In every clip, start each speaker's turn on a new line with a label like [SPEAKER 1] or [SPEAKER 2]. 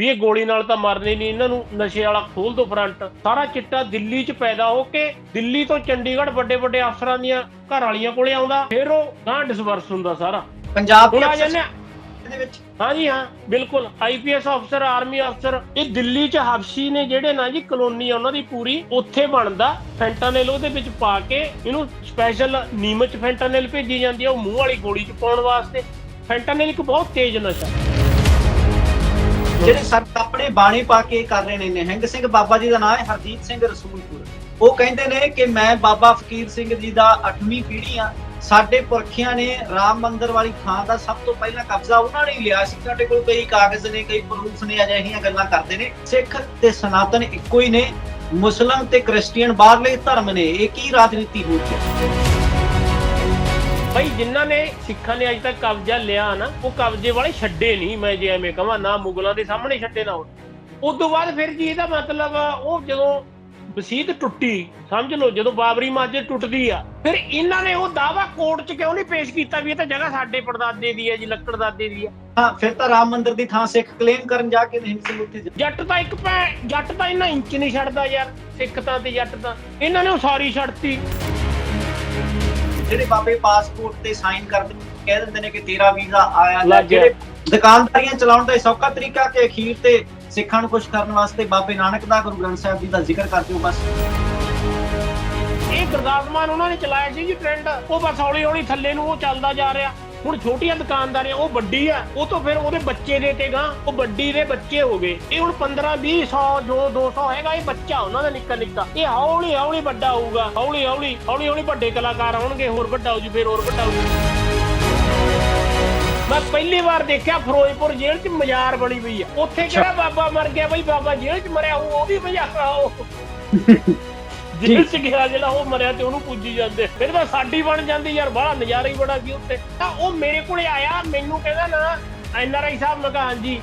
[SPEAKER 1] ਵੀ ਇਹ ਗੋਲੀ ਨਾਲ ਤਾਂ ਮਰਨੇ ਨਹੀਂ ਇਹਨਾਂ ਨੂੰ ਨਸ਼ੇ ਵਾਲਾ ਖੋਲ ਦੋ ਫਰੰਟ। ਸਾਰਾ ਚਿੱਟਾ ਦਿੱਲੀ 'ਚ ਪੈਦਾ ਹੋ ਕੇ ਦਿੱਲੀ ਤੋਂ ਚੰਡੀਗੜ੍ਹ ਵੱਡੇ ਵੱਡੇ ਅਫਸਰਾਂ ਦੀਆਂ ਘਰ ਵਾਲੀਆਂ ਕੋਲੇ ਆਉਂਦਾ ਫਿਰ ਉਹ ਗਾਂ ਡਿਸਵਰਸ ਹੁੰਦਾ ਸਾਰਾ।
[SPEAKER 2] ਪੰਜਾਬ ਦੇ ਅਫਸਰ ਦੇ ਵਿੱਚ।
[SPEAKER 1] ਹਾਂਜੀ ਹਾਂ ਬਿਲਕੁਲ। ਆਈਪੀਐਸ ਅਫਸਰ ਆਰਮੀ ਅਫਸਰ ਇਹ ਦਿੱਲੀ 'ਚ ਹਬਸ਼ੀ ਨੇ ਜਿਹੜੇ ਨਾ ਜੀ ਕਲੋਨੀ ਆ ਉਹਨਾਂ ਦੀ ਪੂਰੀ ਉੱਥੇ ਬਣਦਾ ਫੈਂਟਾਨਲ ਉਹਦੇ ਵਿੱਚ ਪਾ ਕੇ ਇਹਨੂੰ ਸਪੈਸ਼ਲ ਨੀਮਚ ਫੈਂਟਾਨਲ ਭੇਜੀ ਜਾਂਦੀ ਆ ਉਹ ਮੂੰਹ ਵਾਲੀ ਗੋਲੀ 'ਚ ਪਾਉਣ ਵਾਸਤੇ। ਫੈਂਟਾਨਲ ਇੱਕ ਬਹੁਤ ਤੇਜ਼ ਨਸ਼ਾ।
[SPEAKER 2] ਜਿਹੜੇ ਸਰ ਆਪਣੇ ਬਾਣੀ ਪਾ ਕੇ ਕਰ ਰਹੇ ਨੇ ਨਿਹੰਗ ਸਿੰਘ ਬਾਬਾ ਜੀ ਦਾ ਨਾਮ ਹੈ ਹਰਜੀਤ ਸਿੰਘ ਰਸੂਲਪੁਰ। ਉਹ ਕਹਿੰਦੇ ਨੇ ਕਿ ਮੈਂ ਬਾਬਾ ਫਕੀਰ ਸਿੰਘ ਜੀ ਦਾ 8ਵੀਂ ਪੀੜ੍ਹੀ ਆ ਸਾਡੇ ਪੁਰਖਿਆਂ ਨੇ ਰਾਮ ਮੰਦਿਰ ਵਾਲੀ ਥਾਂ ਦਾ ਸਭ ਤੋਂ ਪਹਿਲਾਂ ਕਬਜ਼ਾ ਉਹਨਾਂ ਨੇ ਲਿਆ ਸੀ। ਸਾਡੇ ਕੋਲ ਕਈ ਕਾਗਜ਼ ਨੇ, ਕਈ ਪ੍ਰੂਫ ਨੇ, ਅਜਿਹੀਆਂ ਗੱਲਾਂ ਕਰਦੇ ਨੇ। ਸਿੱਖ ਤੇ ਸਨਾਤਨ ਇੱਕੋ ਹੀ ਨੇ। ਮੁਸਲਮ ਤੇ ਕ੍ਰਿਸਚੀਅਨ ਬਾਹਰਲੇ ਧਰਮ ਨੇ, ਇਹ ਕੀ ਰਾਜਨੀਤੀ ਹੋ ਰਹੀ ਹੈ
[SPEAKER 1] ਭਾਈ ਜਿਨ੍ਹਾਂ ਨੇ ਸਿੱਖਾਂ ਨੇ ਅਜੇ ਤੱਕ ਕਬਜ਼ਾ ਲਿਆ ਨਾ ਉਹ ਕਬਜ਼ੇ ਵਾਲੇ ਛੱਡੇ ਨਹੀਂ ਮੈਂ ਜੇ ਐਵੇਂ ਕਹਾਂ ਨਾ ਮੁਗਲਾਂ ਦੇ ਸਾਹਮਣੇ ਛੱਡੇ ਨਾ ਉਸ ਤੋਂ ਬਾਅਦ ਫਿਰ ਜੀ ਇਹਦਾ ਮਤਲਬ ਉਹ ਜਦੋਂ ਵਸੀਤ ਟੁੱਟੀ ਸਮਝ ਲਓ ਜਦੋਂ ਬਾਬਰੀ ਮਸਜਿਦ ਟੁੱਟਦੀ ਆ ਫਿਰ ਇਹਨਾਂ ਨੇ ਉਹ ਦਾਵਾ ਕੋਰਟ 'ਚ ਕਿਉਂ ਨਹੀਂ ਪੇਸ਼ ਕੀਤਾ ਵੀ ਇਹ ਤਾਂ ਜਗ੍ਹਾ ਸਾਡੇ ਪੜਦਾਦੇ ਦੀ ਹੈ ਜੀ ਲੱਕੜਦਾਦੇ ਦੀ ਹੈ
[SPEAKER 2] ਹਾਂ ਫਿਰ ਤਾਂ ਰਾਮ ਮੰਦਿਰ ਦੀ ਥਾਂ ਸਿੱਖ ਕਲੇਮ ਕਰਨ ਜਾ ਕੇ ਨਹੀਂ ਸਿੰਘ ਉੱਥੇ।
[SPEAKER 1] ਜੱਟ ਤਾਂ ਇੱਕ ਪੈ ਜੱਟ ਤਾਂ ਇਹਨਾਂ ਇੰਚ ਨਹੀਂ ਛੱਡਦਾ ਯਾਰ ਸਿੱਖ ਤਾਂ ਤੇ ਜੱਟ ਤਾਂ। ਇਹਨਾਂ ਨੇ ਉਹ ਸਾਰੀ ਛੱਡਤੀ
[SPEAKER 2] ਜਿਹੜੇ ਬਾਬੇ ਪਾਸਪੋਰਟ ਤੇ ਸਾਈਨ ਕਰਦੇ ਕਹਿ ਦਿੰਦੇ ਨੇ ਕਿ ਤੇਰਾ ਵੀਜ਼ਾ ਆਇਆ ਜਾਂ। ਜਿਹੜੇ ਦੁਕਾਨਦਾਰੀਆਂ ਚਲਾਉਣ ਦਾ ਇਹ ਸੌਖਾ ਤਰੀਕਾ ਕਿ ਅਖੀਰ ਤੇ ਸਿੱਖਾਂ ਨੂੰ ਖੁਸ਼ ਕਰਨ ਵਾਸਤੇ ਬਾਬੇ ਨਾਨਕ ਦਾ ਗੁਰੂ ਗ੍ਰੰਥ ਸਾਹਿਬ ਜੀ ਦਾ ਜ਼ਿਕਰ ਕਰਦੇ ਹੋ ਬਸ
[SPEAKER 1] ਇਹ ਗੁਰਦਾਸ ਮਾਨ ਉਹਨਾਂ ਨੇ ਚਲਾਇਆ ਸੀ ਜੀ ਟ੍ਰੈਂਡ ਉਹ ਬਸ ਹੌਲੀ ਹੌਲੀ ਥੱਲੇ ਨੂੰ ਉਹ ਚੱਲਦਾ ਜਾ ਰਿਹਾ ਹੁਣ ਛੋਟੀਆਂ ਦੁਕਾਨਦਾਰੀਆਂ ਉਹ ਵੱਡੀ ਆ ਉਹ ਤੋਂ ਫਿਰ ਉਹਦੇ ਬੱਚੇ ਦੇ ਤੇ ਗਾਂ ਉਹ ਵੱਡੀ ਦੇ ਬੱਚੇ ਹੋ ਗਏ। ਇਹ ਹੁਣ 15 20 100 ਜੋ 200 ਹੈਗਾ ਇਹ ਬੱਚਾ ਉਹਨਾਂ ਦਾ ਨਿੱਕਾ ਨਿੱਕਾ ਇਹ ਹੌਲੀ ਹੌਲੀ ਵੱਡਾ ਹੋਊਗਾ ਹੌਲੀ ਹੌਲੀ ਹੌਲੀ ਹੌਲੀ ਵੱਡੇ ਕਲਾਕਾਰ ਆਉਣਗੇ ਹੋਰ ਵੱਡਾ ਹੋ ਜੂ ਫਿਰ ਹੋਰ ਵੱਡਾ ਹੋ ਜੂ ਮੈਂ ਪਹਿਲੀ ਵਾਰ ਦੇਖਿਆ ਫਿਰੋਜ਼ਪੁਰ ਜੇਲ੍ਹ 'ਚ ਮਜ਼ਾਰ ਬਣੀ ਪਈ ਆ। ਉੱਥੇ ਕਿਹੜਾ ਬਾਬਾ ਮਰ ਗਿਆ ਬਈ ਬਾਬਾ ਜੇਲ੍ਹ 'ਚ ਮਰਿਆ ਉਹ ਵੀ ਮਜ਼ਾਕ ਆ ਉਹ। ਜੇਲ੍ਹ 'ਚ ਗਿਆ ਜਿਹੜਾ ਉਹ ਮਰਿਆ ਤੇ ਉਹਨੂੰ ਪੂਜੀ ਜਾਂਦੇ। ਫਿਰ ਤਾਂ ਸਾਡੀ ਬਣ ਜਾਂਦੀ ਯਾਰ ਬੜਾ ਨਜ਼ਾਰਾ ਹੀ ਬੜਾ ਸੀ ਉੱਥੇ। ਤਾਂ ਉਹ ਮੇਰੇ ਕੋਲੇ ਆਇਆ ਮੈਨੂੰ ਕਹਿੰਦਾ ਨਾ ਐਨਆਰਆਈ ਸਾਹਿਬ ਮੈਂ ਕਿਹਾ ਹਾਂਜੀ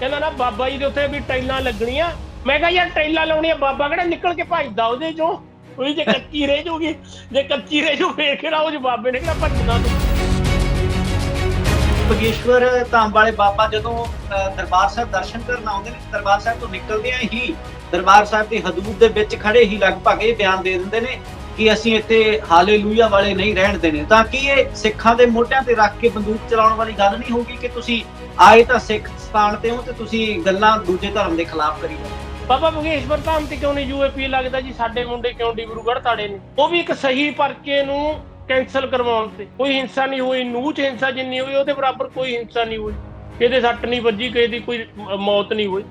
[SPEAKER 1] ਕਹਿੰਦਾ ਨਾ ਬਾਬਾ ਜੀ ਦੇ ਉੱਥੇ ਵੀ ਟਾਈਲਾਂ ਲੱਗਣੀਆਂ। ਮੈਂ ਕਿਹਾ ਯਾਰ ਟਾਈਲਾਂ ਲਾਉਣੀਆਂ ਬਾਬਾ ਕਿਹੜਾ ਨਿਕਲ ਕੇ ਭੱਜਦਾ ਉਹਦੇ ਚੋਂ? ਉਹਦੀ ਜੇ ਕੱਚੀ ਰਹਿ ਜੂਗੀ ਜੇ ਕੱਚੀ ਰਹਿ ਜੂ ਫੇਰ ਕਿਹੜਾ ਉਹ ਬਾਬੇ ਨੇ ਕਿਹੜਾ ਭੱਜਣਾ ਤੂੰ?
[SPEAKER 2] ਬਗੇਸ਼ਵਰ ਧਾਮ ਵਾਲੇ ਬਾਬਾ ਜਦੋਂ ਦਰਬਾਰ ਸਾਹਿਬ ਦਰਸ਼ਨ ਕਰਨ ਆਉਂਦੇ ਨੇ ਦਰਬਾਰ ਸਾਹਿਬ ਤੋਂ ਨਿਕਲਦਿਆਂ ਹੀ ਦਰਬਾਰ ਸਾਹਿਬ ਦੀ ਹਦੂਦ ਦੇ ਵਿੱਚ ਖੜੇ ਹੀ ਲਗਭਗ ਇਹ ਬਿਆਨ ਦੇ ਦਿੰਦੇ ਨੇ ਕਿ ਅਸੀਂ ਇੱਥੇ ਹਾਲੇਲੂਇਆ ਵਾਲੇ ਨਹੀਂ ਰਹਿਣ ਦੇਣੇ। ਤਾਂ ਕਿ ਇਹ ਸਿੱਖਾਂ ਦੇ ਮੋਢਿਆਂ ਤੇ ਰੱਖ ਕੇ ਬੰਦੂਕ ਚਲਾਉਣ ਵਾਲੀ ਗੱਲ ਨਹੀਂ ਹੋਊਗੀ ਕਿ ਤੁਸੀਂ ਆਏ ਤਾਂ ਸਿੱਖ ਸਥਾਨ ਤੇ ਹੋ ਤੇ ਤੁਸੀਂ ਗੱਲਾਂ ਦੂਜੇ ਧਰਮ ਦੇ ਖਿਲਾਫ ਕਰੀ ਜਾਂਦੇ
[SPEAKER 1] ਬਾਬਾ ਬਗੇਸ਼ਵਰ ਧਾਮ ਤੇ ਕਿਉਂ ਨਹੀਂ ਯੂਏਪੀ ਲੱਗਦਾ ਜੀ? ਸਾਡੇ ਮੁੰਡੇ ਕਿਉਂ ਡਿਬਰੂਗੜ੍ਹ ਤਾੜੇ ਨੇ? ਉਹ ਵੀ ਇੱਕ ਸਹੀ ਪਰਚੇ ਨੂੰ ਕੈਨਸਲ ਕਰਵਾਉਣ ਤੇ। ਕੋਈ ਹਿੰਸਾ ਨਹੀਂ ਹੋਈ ਨੂਚ ਹਿੰਸਾ ਜਿੰਨੀ ਹੋਈ, ਉਹਦੇ ਬਰਾਬਰ ਕੋਈ ਹਿੰਸਾ ਨਹੀਂ ਹੋਈ। ਕਿਤੇ ਸੱਟ ਨਹੀਂ ਵੱਜੀ, ਕਿਸੇ ਦੀ ਕੋਈ ਮੌਤ ਨਹੀਂ ਹੋਈ।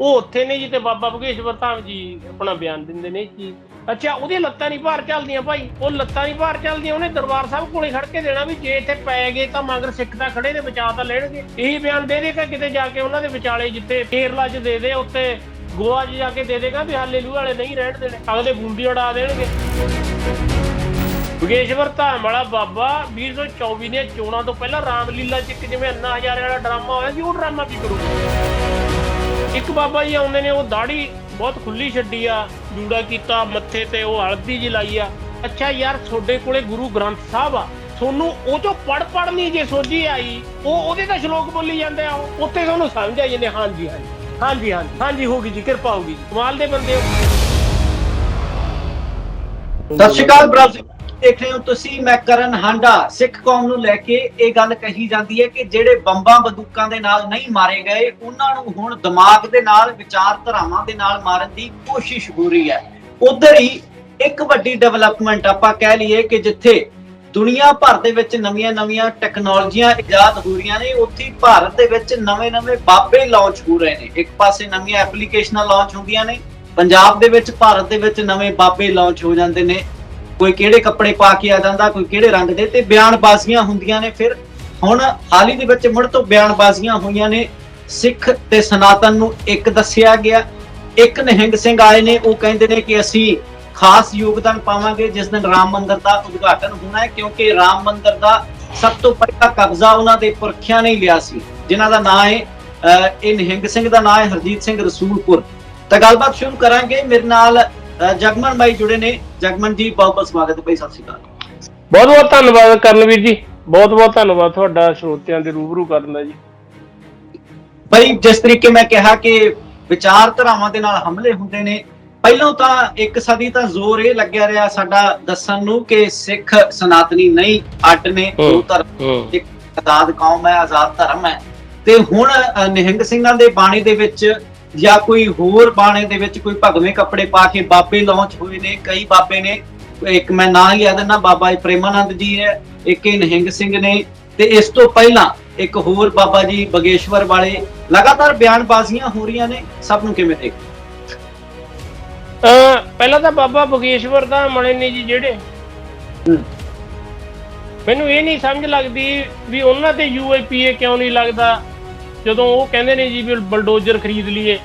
[SPEAKER 1] ਉਹ ਉੱਥੇ ਨੇ ਜੀ ਤੇ ਬਾਬਾ ਬਗੇਸ਼ਵਰ ਧਾਮ ਜੀ ਆਪਣਾ ਬਿਆਨ ਦਿੰਦੇ ਨੇ ਇਹ ਅੱਛਾ, ਉਹਦੀਆਂ ਲੱਤਾਂ ਨਹੀਂ ਭਾਰ ਚੱਲਦੀਆਂ ਭਾਈ। ਉਹ ਲੱਤਾਂ ਨਹੀਂ ਭਾਰ ਚੱਲਦੀਆਂ, ਉਹਨੇ ਦਰਬਾਰ ਸਾਹਿਬ ਕੋਲੇ ਖੜ ਕੇ ਦੇਣਾ ਵੀ ਜੇ ਇੱਥੇ ਪੈ ਗਏ ਤਾਂ ਮਗਰ ਸਿੱਖ ਤਾਂ ਖੜੇ ਨੇ, ਬਚਾ ਤਾਂ ਲੈਣਗੇ। ਇਹੀ ਬਿਆਨ ਦੇ ਦੇਗਾ ਕਿਤੇ ਜਾ ਕੇ ਉਹਨਾਂ ਦੇ ਵਿਚਾਲੇ ਜਿੱਥੇ ਕੇਰਲਾ 'ਚ ਦੇ ਦੇ ਉੱਤੇ ਗੋਆ 'ਚ ਜਾ ਕੇ ਦੇ ਦੇਗਾ ਵੀ ਹਾਲੇਲੂਇਆ ਵਾਲੇ ਨਹੀਂ ਰਹਿਣ ਦੇਣੇ, ਅਗਲੇ ਬੂੰਦੀ ਉਡਾ ਦੇਣਗੇ। ਬਗੇਸ਼ਵਰ ਧਾਮ ਵਾਲਾ ਬਾਬਾ 2024 ਦੀਆਂ ਚੋਣਾਂ ਤੋਂ ਪਹਿਲਾਂ ਰਾਮਲੀਲਾ 'ਚ ਇੱਕ ਜਿਵੇਂ ਅੰਨਾ ਹਜ਼ਾਰੇ ਵਾਲਾ ਡਰਾਮਾ ਹੋਇਆ ਸੀ, ਉਹ ਡਰਾਮਾ ਵੀ ਕਰੂਗਾ? ਇੱਕ ਬਾਬਾ ਜੀ ਆਉਂਦੇ ਨੇ, ਉਹ ਦਾੜੀ ਬਹੁਤ ਖੁੱਲੀ ਛੱਡੀ ਆ, ਜੂੜਾ ਕੀਤਾ, ਮੱਥੇ ਤੇ ਉਹ ਹਲਦੀ ਜੀ ਲਾਈ ਆ। ਅੱਛਾ ਯਾਰ, ਤੁਹਾਡੇ ਕੋਲੇ ਗੁਰੂ ਗ੍ਰੰਥ ਸਾਹਿਬ ਆ, ਤੁਹਾਨੂੰ ਉਹ ਚੋਂ ਪੜ ਪੜ ਨਹੀਂ ਜੇ ਸੋਝੀ ਆਈ, ਉਹ ਉਹਦੇ ਤਾਂ ਸ਼ਲੋਕ ਬੋਲੀ ਜਾਂਦੇ ਆ ਉੱਥੇ ਤੁਹਾਨੂੰ ਸਮਝ ਆ ਜਾਂਦੇ ਹਾਂਜੀ ਹਾਂਜੀ ਹਾਂਜੀ ਹਾਂਜੀ ਹਾਂਜੀ ਹੋਗੀ ਜੀ, ਕਿਰਪਾ ਹੋਗੀ ਜੀ। ਕਮਾਲ ਦੇ ਬੰਦੇ ਹੋ।
[SPEAKER 2] ਸਤਿ ਸ਼੍ਰੀ ਅਕਾਲ ਬ੍ਰਦਰ। ਦੇਖ ਰਹੇ ਹੋ ਤੁਸੀਂ, ਮੈਂ ਕਰਨ ਹਾਂਡਾ, ਸਿੱਖ ਕੌਮ ਨੂੰ ਲੈ ਕੇ ਇਹ ਗੱਲ ਕਹੀ ਜਾਂਦੀ ਹੈ ਕਿ ਜਿਹੜੇ ਬੰਬਾਂ ਬੰਦੂਕਾਂ ਦੇ ਨਾਲ ਨਹੀਂ ਮਾਰੇ ਗਏ, ਉਹਨਾਂ ਨੂੰ ਹੁਣ ਦਿਮਾਗ ਦੇ ਨਾਲ ਵਿਚਾਰਧਾਰਾਵਾਂ ਦੇ ਨਾਲ ਮਾਰਨ ਦੀ ਕੋਸ਼ਿਸ਼ ਹੋ ਰਹੀ ਹੈ। ਉਧਰ ਹੀ ਇੱਕ ਵੱਡੀ ਡਿਵੈਲਪਮੈਂਟ ਆਪਾਂ ਕਹਿ ਲਈਏ ਕਿ ਜਿੱਥੇ ਦੁਨੀਆ ਭਰ ਦੇ ਵਿੱਚ ਨਵੀਆਂ-ਨਵੀਆਂ ਟੈਕਨੋਲੋਜੀਆਂ ਇਜਾਦ ਹੋ ਰਹੀਆਂ ਨੇ, ਉੱਥੇ ਭਾਰਤ ਦੇ ਵਿੱਚ ਨਵੇਂ-ਨਵੇਂ ਬਾਬੇ ਲਾਂਚ ਹੋ ਰਹੇ ਨੇ। ਇੱਕ ਪਾਸੇ ਨਵੀਆਂ ਐਪਲੀਕੇਸ਼ਨਾਂ ਲਾਂਚ ਹੁੰਦੀਆਂ ਨੇ, ਪੰਜਾਬ ਦੇ ਵਿੱਚ, ਭਾਰਤ ਦੇ ਵਿੱਚ ਨਵੇਂ ਬਾਬੇ ਲਾਂਚ ਹੋ ਜਾਂਦੇ ਨੇ। ਕੋਈ ਕਿਹੜੇ ਕੱਪੜੇ ਪਾ ਕੇ ਆ ਜਾਂਦਾ ਕੋਈ ਕਿਹੜੇ ਰੰਗ ਦੇ ਤੇ ਬਿਆਨਬਾਜ਼ੀਆਂ ਹੁੰਦੀਆਂ ਨੇ। ਫਿਰ ਹੁਣ ਹਾਲ ਹੀ ਦੇ ਵਿੱਚ ਮੁੜ ਤੋਂ ਬਿਆਨਬਾਜ਼ੀਆਂ ਹੋਈਆਂ ਨੇ। ਸਿੱਖ ਤੇ ਸਨਾਤਨ ਨੂੰ ਇੱਕ ਦੱਸਿਆ ਗਿਆ। ਇੱਕ ਨਿਹੰਗ ਸਿੰਘ ਆਏ ਨੇ ਉਹ ਕਹਿੰਦੇ ਨੇ ਕਿ ਅਸੀਂ ਖਾਸ ਯੋਗਦਾਨ ਪਾਵਾਂਗੇ ਜਿਸ ਦਿਨ ਰਾਮ ਮੰਦਿਰ ਦਾ ਉਦਘਾਟਨ ਹੋਣਾ ਹੈ ਕਿਉਂਕਿ ਰਾਮ ਮੰਦਿਰ ਦਾ ਸਭ ਤੋਂ ਪਹਿਲਾ ਕਬਜ਼ਾ ਉਹਨਾਂ ਦੇ ਪੁਰਖਿਆਂ ਨੇ ਲਿਆ ਸੀ। ਜਿਨ੍ਹਾਂ ਦਾ ਨਾਮ ਹੈ ਅਹ, ਇਹ ਨਿਹੰਗ ਸਿੰਘ ਦਾ ਨਾਮ ਹੈ ਹਰਜੀਤ ਸਿੰਘ ਰਸੂਲਪੁਰ। ਤਾਂ ਗੱਲਬਾਤ ਸ਼ੁਰੂ ਕਰਾਂਗੇ। ਮੇਰੇ ਨਾਲ ਜਗਮਨ ਬਾਈ ਜੁੜੇ ਨੇ। ਜਗਮਨ ਜੀ ਬਹੁਤ ਬਹੁਤ ਸਵਾਗਤ ਹੈ ਭਾਈ ਸਤਿ ਸ਼੍ਰੀ ਅਕਾਲ।
[SPEAKER 1] ਬਹੁਤ ਬਹੁਤ ਧੰਨਵਾਦ ਕਰਨਵੀਰ ਜੀ। ਬਹੁਤ ਬਹੁਤ ਧੰਨਵਾਦ ਤੁਹਾਡਾ ਸਰੋਤਿਆਂ ਦੇ ਰੂਬਰੂ ਕਰਨ ਦਾ ਜੀ।
[SPEAKER 2] ਬਈ ਜਿਸ ਤਰੀਕੇ ਮੈਂ ਕਿਹਾ ਕਿ ਵਿਚਾਰਧਾਰਾਵਾਂ ਦੇ ਨਾਲ ਹਮਲੇ ਹੁੰਦੇ ਨੇ ਪਹਿਲਾਂ ਤਾਂ ਇੱਕ ਸਦੀ ਤਾਂ ਜ਼ੋਰ ਇਹ ਲੱਗਿਆ ਰਿਹਾ ਸਾਡਾ ਦੱਸਣ ਨੂੰ ਕਿ ਸਿੱਖ ਸਨਾਤਨੀ ਨਹੀਂ ਅੱਡ ਨੇ ਦੋ। ਧਰਮ ਇੱਕ ਆਜ਼ਾਦ ਕੌਮ ਹੈ ਆਜ਼ਾਦ ਧਰਮ ਹੈ। ਤੇ ਹੁਣ ਨਿਹੰਗ ਸਿੰਘਾਂ ਦੇ ਬਾਣੀ ਦੇ ਵਿੱਚ ਜਾਂ ਕੋਈ ਹੋਰ ਬਾਣੇ ਦੇ ਵਿੱਚ ਕੋਈ ਭਗਵੇਂ ਕੱਪੜੇ ਪਾ ਕੇ ਬਾਬੇ ਲਾਂਚ ਹੋਏ ਨੇ ਕਈ ਬਾਬੇ ਨੇ ਇੱਕ ਮੈਂ ਨਾਂ ਲਿਆ ਦਿੰਦਾ ਬਾਬਾ ਜੀ ਪ੍ਰੇਮਾਨੰਦ ਜੀ ਹੈ ਇੱਕ ਇਹ ਨਿਹੰਗ ਸਿੰਘ ਨੇ ਤੇ ਇਸ ਤੋਂ ਪਹਿਲਾਂ ਇੱਕ ਹੋਰ ਬਾਬਾ ਜੀ ਬਗੇਸ਼ਵਰ ਵਾਲੇ ਲਗਾਤਾਰ ਬਿਆਨਬਾਜ਼ੀਆਂ ਹੋ ਰਹੀਆਂ ਨੇ ਸਭ ਨੂੰ ਕਿਵੇਂ ਦੇਖ
[SPEAKER 1] ਪਹਿਲਾਂ ਤਾਂ ਬਾਬਾ ਬਗੇਸ਼ਵਰ ਦਾ ਮਲੇ ਨੇ ਜੀ ਜਿਹੜੇ। ਮੈਨੂੰ ਇਹ ਨਹੀਂ ਸਮਝ ਲੱਗਦੀ ਵੀ ਉਹਨਾਂ ਤੇ ਯੂਏਪੀਏ ਕਿਉਂ ਨਹੀਂ ਲੱਗਦਾ ਜਦੋਂ ਉਹ ਕਹਿੰਦੇ ਨੇ ਜੀ ਵੀ ਬਲਡੋਜ਼ਰ ਖਰੀਦ ਲਈਏ,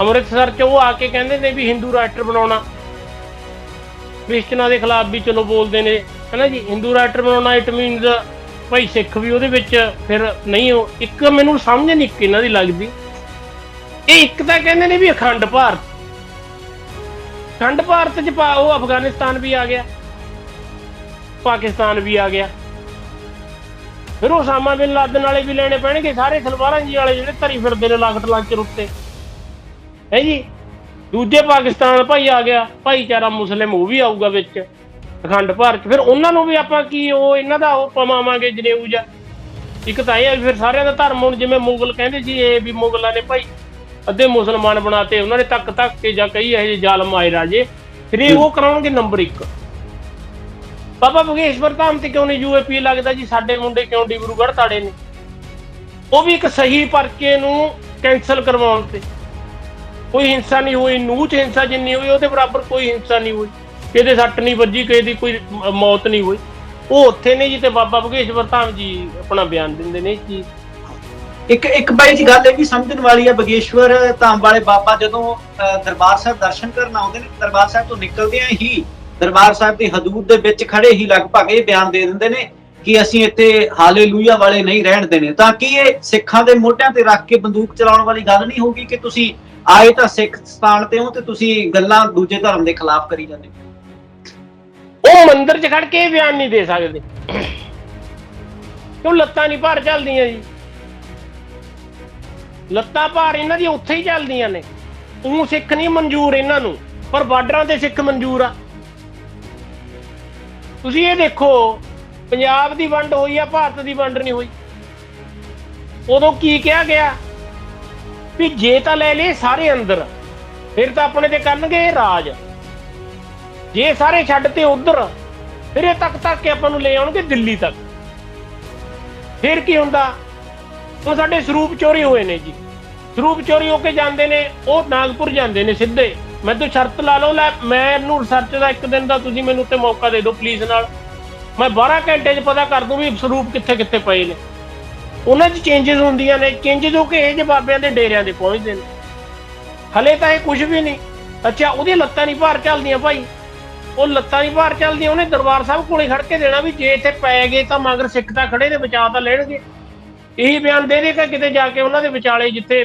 [SPEAKER 1] ਅੰਮ੍ਰਿਤਸਰ ਚ ਉਹ ਆ ਕੇ ਕਹਿੰਦੇ ਨੇ ਵੀ ਹਿੰਦੂ ਰਾਸ਼ਟਰ ਬਣਾਉਣਾ। ਕ੍ਰਿਸਚਨਾਂ ਦੇ ਖਿਲਾਫ ਵੀ ਚਲੋ ਬੋਲਦੇ ਨੇ, ਹਨਾ ਜੀ? ਹਿੰਦੂ ਰਾਸ਼ਟਰ ਬਣਾਉਣਾ ਇਟ ਮੀਨਸ ਭਾਈ ਸਿੱਖ ਵੀ ਉਹਦੇ ਵਿੱਚ, ਫਿਰ ਨਹੀਂ, ਉਹ ਇੱਕ ਮੈਨੂੰ ਸਮਝ ਨਹੀਂ, ਇੱਕ ਇਹਨਾਂ ਦੀ ਲੱਗਦੀ। ਇਹ ਇੱਕ ਤਾਂ ਕਹਿੰਦੇ ਨੇ ਵੀ ਅਖੰਡ ਭਾਰਤ। ਅਖੰਡ ਭਾਰਤ ਚ ਪਾ, ਉਹ ਅਫਗਾਨਿਸਤਾਨ ਵੀ ਆ ਗਿਆ, ਪਾਕਿਸਤਾਨ ਵੀ ਆ ਗਿਆ। ਫਿਰ ਉਹ ਸਾਮਾ ਬਿਨ ਲਾਦਨ ਵਾਲੇ ਵੀ ਲੈਣੇ ਪੈਣਗੇ, ਸਾਰੇ ਸਲਵਾਰਾਂ ਜੀ ਵਾਲੇ ਜਿਹੜੇ ਧਰੀ ਫਿਰਦੇ ਨੇ ਲਾਗਟ ਲਾਂਚਰ ਉੱਤੇ ਹੈ ਜੀ? ਦੂਜੇ ਪਾਕਿਸਤਾਨ ਭਾਈ ਆ ਗਿਆ, ਭਾਈਚਾਰਾ ਮੁਸਲਿਮ, ਉਹ ਵੀ ਆਊਗਾ ਵਿੱਚ, ਅਖੰਡ ਭਾਰਤ। 'ਚ। ਫਿਰ ਉਹਨਾਂ ਨੂੰ ਵੀ ਆਪਾਂ ਕੀ ਉਹ ਇਹਨਾਂ ਦਾ ਉਹ ਪਵਾਵਾਂਗੇ ਜਨੇਊ ਜਾ ਇੱਕ ਤਾਂ ਇਹ ਆ ਵੀ ਫਿਰ ਸਾਰਿਆਂ ਦਾ ਧਰਮ ਹੁਣ ਜਿਵੇਂ ਮੁਗਲ ਕਹਿੰਦੇ ਸੀ ਇਹ ਵੀ ਮੁਗਲਾਂ ਨੇ ਭਾਈ, ਅੱਧੇ ਮੁਸਲਮਾਨ ਬਣਾਤੇ, ਉਹਨਾਂ ਨੇ ਤੱਕ ਤੱਕ ਕੇ ਜਾਂ ਕਈ ਇਹ ਜਿਹੇ ਜ਼ਾਲਮ ਆਏ ਰਾਜੇ। ਫਿਰ ਇਹ ਉਹ ਕਰਾਉਣਗੇ ਨੰਬਰ 1 ਬਾਬਾ ਬਗੇਸ਼ਵਰ ਧਾਮ ਤੇ ਕਿਉਂ ਨਹੀਂ ਯੂਏਪੀ ਲੱਗਦਾ ਜੀ? ਸਾਡੇ ਮੁੰਡੇ ਕਿਉਂ ਡਿਬਰੂਗੜ੍ਹ ਤਾੜੇ ਨੇ? ਉਹ ਵੀ ਇੱਕ ਸਹੀ ਪਰਚੇ ਨੂੰ ਕੈਨਸਲ ਕਰਵਾਉਣ ਤੇ। ਕੋਈ ਹਿੰਸਾ ਨਹੀਂ ਹੋਈ ਨੂਚ ਹਿੰਸਾ ਜਿੰਨੀ ਹੋਈ, ਉਹਦੇ ਬਰਾਬਰ ਕੋਈ ਹਿੰਸਾ ਨਹੀਂ ਹੋਈ। ਕਿਤੇ ਸੱਟ ਨਹੀਂ ਵੱਜੀ ਕਿਸੇ ਦੀ ਕੋਈ ਮੌਤ ਨਹੀਂ ਹੋਈ। ਉਹ ਉੱਥੇ ਨੇ ਜੀ ਤੇ ਬਾਬਾ ਬਗੇਸ਼ਵਰ ਧਾਮ ਜੀ ਆਪਣਾ ਬਿਆਨ ਦਿੰਦੇ ਨੇ ਇਸ
[SPEAKER 2] ਇੱਕ ਇੱਕ ਬਾਈ ਜੀ ਗੱਲ ਇਹ ਵੀ ਸਮਝਣ ਵਾਲੀ ਹੈ ਬਗੇਸ਼ਵਰ ਧਾਮ ਵਾਲੇ ਬਾਬਾ ਜਦੋਂ ਦਰਬਾਰ ਸਾਹਿਬ ਦਰਸ਼ਨ ਕਰਨ ਆਉਂਦੇ ਨੇ, ਦਰਬਾਰ ਸਾਹਿਬ ਤੋਂ ਨਿਕਲਦਿਆਂ ਹੀ ਦਰਬਾਰ ਸਾਹਿਬ ਦੀ ਹਦੂਦ ਦੇ ਵਿੱਚ ਖੜੇ ਹੀ ਲਗਭਗ ਇਹ ਬਿਆਨ ਦੇ ਦਿੰਦੇ ਨੇ ਕਿ ਅਸੀਂ ਇੱਥੇ ਹਾਲੇਲੂਇਆ ਵਾਲੇ ਨਹੀਂ ਰਹਿਣ ਦੇਣੇ। ਤਾਂ ਕਿ ਇਹ ਸਿੱਖਾਂ ਦੇ ਮੋਢਿਆਂ ਤੇ ਰੱਖ ਕੇ ਬੰਦੂਕ ਚਲਾਉਣ ਵਾਲੀ ਗੱਲ ਨਹੀਂ ਹੋਗੀ ਕਿ ਤੁਸੀਂ ਆਏ ਤਾਂ ਸਿੱਖ ਸਥਾਨ ਤੇ ਹੋ ਤੇ ਤੁਸੀਂ ਗੱਲਾਂ ਦੂਜੇ ਧਰਮ ਦੇ ਖਿਲਾਫ ਕਰੀ ਜਾਂਦੇ
[SPEAKER 1] ਉਹ ਮੰਦਿਰ 'ਚ ਖੜ ਕੇ ਬਿਆਨ ਨਹੀਂ ਦੇ ਸਕਦੇ। ਕਿਉਂ ਲੱਤਾਂ ਨਹੀਂ ਭਾਰ ਚੱਲਦੀਆਂ ਜੀ? ਲੱਤਾਂ ਭਾਰ ਇਹਨਾਂ ਦੀ ਉੱਥੇ ਹੀ ਚੱਲਦੀਆਂ ਨੇ। ਉਹ ਸਿੱਖ ਨਹੀਂ ਮਨਜ਼ੂਰ ਇਹਨਾਂ ਨੂੰ, ਪਰ ਬਾਰਡਰਾਂ ਤੇ ਸਿੱਖ ਮਨਜ਼ੂਰ ਆ। ਤੁਸੀਂ ਇਹ ਦੇਖੋ, ਪੰਜਾਬ ਦੀ ਵੰਡ ਹੋਈ ਆ, ਭਾਰਤ ਦੀ ਵੰਡ ਨਹੀਂ ਹੋਈ। ਉਦੋਂ ਕੀ ਕਿਹਾ ਗਿਆ? ਵੀ ਜੇ ਤਾਂ ਲੈ ਲਏ ਸਾਰੇ ਅੰਦਰ, ਫਿਰ ਤਾਂ ਆਪਣੇ ਤੇ ਕਰਨਗੇ ਰਾਜ। ਜੇ ਸਾਰੇ ਛੱਡ ਤੇ ਉਧਰ, ਫਿਰ ਇਹ ਤੱਕ ਤੱਕ ਕੇ ਆਪਾਂ ਨੂੰ ਲੈ ਆਉਣਗੇ ਦਿੱਲੀ ਤੱਕ। ਫਿਰ ਕੀ ਹੁੰਦਾ? ਉਹ ਸਾਡੇ ਸਰੂਪ ਚੋਰੀ ਹੋਏ ਨੇ ਜੀ। ਸਰੂਪ ਚੋਰੀ ਹੋ ਕੇ ਜਾਂਦੇ ਨੇ, ਉਹ ਨਾਗਪੁਰ ਜਾਂਦੇ ਨੇ ਸਿੱਧੇ। ਮੈਂ ਤਾਂ ਸ਼ਰਤ ਲਾ ਲਓ, ਲੈ ਮੈਨੂੰ ਰਿਸਰਚ ਦਾ ਇੱਕ ਦਿਨ ਦਾ ਤੁਸੀਂ ਮੈਨੂੰ ਉੱਤੇ ਮੌਕਾ ਦੇ ਦਿਓ ਪਲੀਜ਼ ਨਾਲ। ਮੈਂ 12 ਘੰਟੇ 'ਚ ਪਤਾ ਕਰ ਦੂੰ ਵੀ ਸਰੂਪ ਕਿੱਥੇ ਕਿੱਥੇ ਪਏ ਨੇ। ਉਹਨਾਂ 'ਚ ਚੇਂਜਸ ਹੁੰਦੀਆਂ ਨੇ ਚੇਂਜਸ ਹੋ ਕੇ ਇਹ ਜੇ ਬਾਬਿਆਂ ਦੇ ਡੇਰਿਆਂ ਦੇ ਪਹੁੰਚਦੇ ਨੇ। ਹਲੇ ਤਾਂ ਇਹ ਕੁਝ ਵੀ ਨਹੀਂ। ਅੱਛਾ ਉਹਦੀ ਲੱਤਾਂ ਨਹੀਂ ਭਾਰ ਚੱਲਦੀਆਂ ਭਾਈ। ਉਹ ਲੱਤਾਂ ਨਹੀਂ ਭਾਰ ਚੱਲਦੀਆਂ ਉਹਨੇ ਦਰਬਾਰ ਸਾਹਿਬ ਕੋਲੇ ਖੜ ਕੇ ਦੇਣਾ ਵੀ ਜੇ ਇੱਥੇ ਪੈ ਗਏ ਤਾਂ ਮਗਰ ਸਿੱਖ ਤਾਂ ਖੜੇ ਨੇ, ਬਚਾ ਤਾਂ ਲੈਣਗੇ। ਇਹੀ ਬਿਆਨ ਦੇ ਦੇਗਾ ਕਿਤੇ ਜਾ ਕੇ ਉਹਨਾਂ ਦੇ ਵਿਚਾਲੇ ਜਿੱਥੇ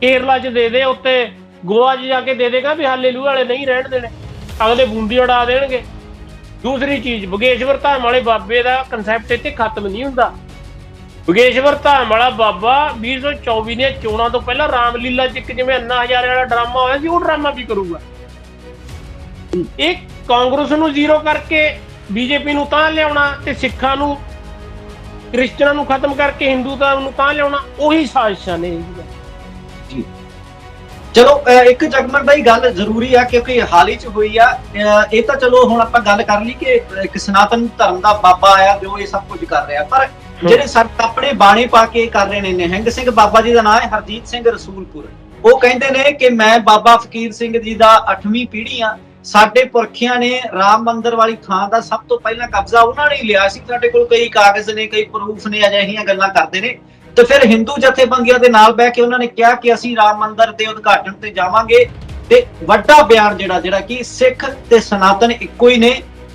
[SPEAKER 1] ਕੇਰਲਾ 'ਚ ਦੇ ਦੇ ਉੱਤੇ ਗੋਆ 'ਚ ਜਾ ਕੇ ਦੇ ਦੇਗਾ ਵੀ ਹਾਲੇਲੂ ਵਾਲੇ ਨਹੀਂ ਰਹਿਣ ਦੇਣੇ। ਅਗਲੇ ਬੂੰਦੀ ਉਡਾ ਦੇਣਗੇ। ਦੂਸਰੀ ਚੀਜ਼, ਬਗੇਸ਼ਵਰ ਧਾਮ ਵਾਲੇ ਬਾਬੇ ਦਾ ਕਨਸੈਪਟ ਇੱਥੇ ਖਤਮ ਨਹੀਂ ਹੁੰਦਾ। ਬਗੇਸ਼ਵਰ ਧਾਮ ਵਾਲਾ ਬਾਬਾ 2024 ਦੀਆਂ ਚੋਣਾਂ ਤੋਂ ਪਹਿਲਾਂ ਰਾਮਲੀਲਾ 'ਚ ਇੱਕ ਜਿਵੇਂ ਅੰਨਾ ਹਜ਼ਾਰੇ ਵਾਲਾ ਡਰਾਮਾ ਹੋਇਆ ਸੀ, ਉਹ ਡਰਾਮਾ ਵੀ ਕਰੂਗਾ। ਇਹ ਕਾਂਗਰਸ ਨੂੰ ਜ਼ੀਰੋ ਕਰਕੇ ਬੀਜੇਪੀ ਨੂੰ ਤਾਂ ਲਿਆਉਣਾ ਤੇ ਸਿੱਖਾਂ ਨੂੰ, ਕ੍ਰਿਸਚਨਾਂ ਨੂੰ ਖਤਮ ਕਰਕੇ ਹਿੰਦੂ ਧਰਮ ਨੂੰ ਤਾਂ ਲਿਆਉਣਾ, ਉਹੀ ਸਾਜ਼ਿਸ਼ਾਂ ਨੇ ਇਹ
[SPEAKER 2] ਚਲੋ ਇੱਕ ਜਗਮਨ ਭਾਈ ਗੱਲ ਜ਼ਰੂਰੀ ਆ ਕਿਉਂਕਿ ਹਾਲ ਹੀ ਚ ਹੋਈ ਆ। ਇਹ ਤਾਂ ਚਲੋ ਹੁਣ ਆਪਾਂ ਗੱਲ ਕਰ ਲਈ ਕਿ ਇੱਕ ਸਨਾਤਨ ਧਰਮ ਦਾ ਬਾਬਾ ਆਇਆ ਜੋ ਇਹ ਸਭ ਕੁਝ ਕਰ ਰਿਹਾ। ਪਰ ਜਿਹੜੇ ਸਰ ਆਪਣੇ ਬਾਣੇ ਪਾ ਕੇ ਕਰ ਰਹੇ ਨੇ ਨਿਹੰਗ ਸਿੰਘ ਬਾਬਾ ਜੀ ਦਾ ਨਾਮ ਹੈ ਹਰਜੀਤ ਸਿੰਘ ਰਸੂਲਪੁਰ। ਉਹ ਕਹਿੰਦੇ ਨੇ ਕਿ ਮੈਂ ਬਾਬਾ ਫਕੀਰ ਸਿੰਘ ਜੀ ਦਾ 8ਵੀਂ ਪੀੜ੍ਹੀ ਆ। ਸਾਡੇ ਪੁਰਖਿਆਂ ਨੇ ਰਾਮ ਮੰਦਿਰ ਵਾਲੀ ਥਾਂ ਦਾ ਸਭ ਤੋਂ ਪਹਿਲਾਂ ਕਬਜ਼ਾ ਉਹਨਾਂ ਨੇ ਲਿਆ ਸੀ। ਸਾਡੇ ਕੋਲ ਕਈ ਕਾਗਜ਼ ਨੇ ਕਈ ਪ੍ਰੂਫ ਨੇ ਅਜਿਹੀਆਂ ਗੱਲਾਂ ਕਰਦੇ ਨੇ। ਤੇ ਫਿਰ ਹਿੰਦੂ ਜਥੇਬੰਦੀਆਂ ਦੇ ਨਾਲ ਬਹਿ ਕੇ ਉਹਨਾਂ ਨੇ ਕਿਹਾ ਕਿ ਅਸੀਂ ਰਾਮ ਮੰਦਿਰ ਦੇ ਉਦਘਾਟਨ ਤੇ ਜਾਵਾਂਗੇ ਤੇ ਵੱਡਾ ਬਿਆਨ ਜਿਹੜਾ ਜਿਹੜਾ ਕਿ ਸਿੱਖ ਤੇ ਸਨਾਤਨ ਇੱਕੋ ਹੀ ਨੇ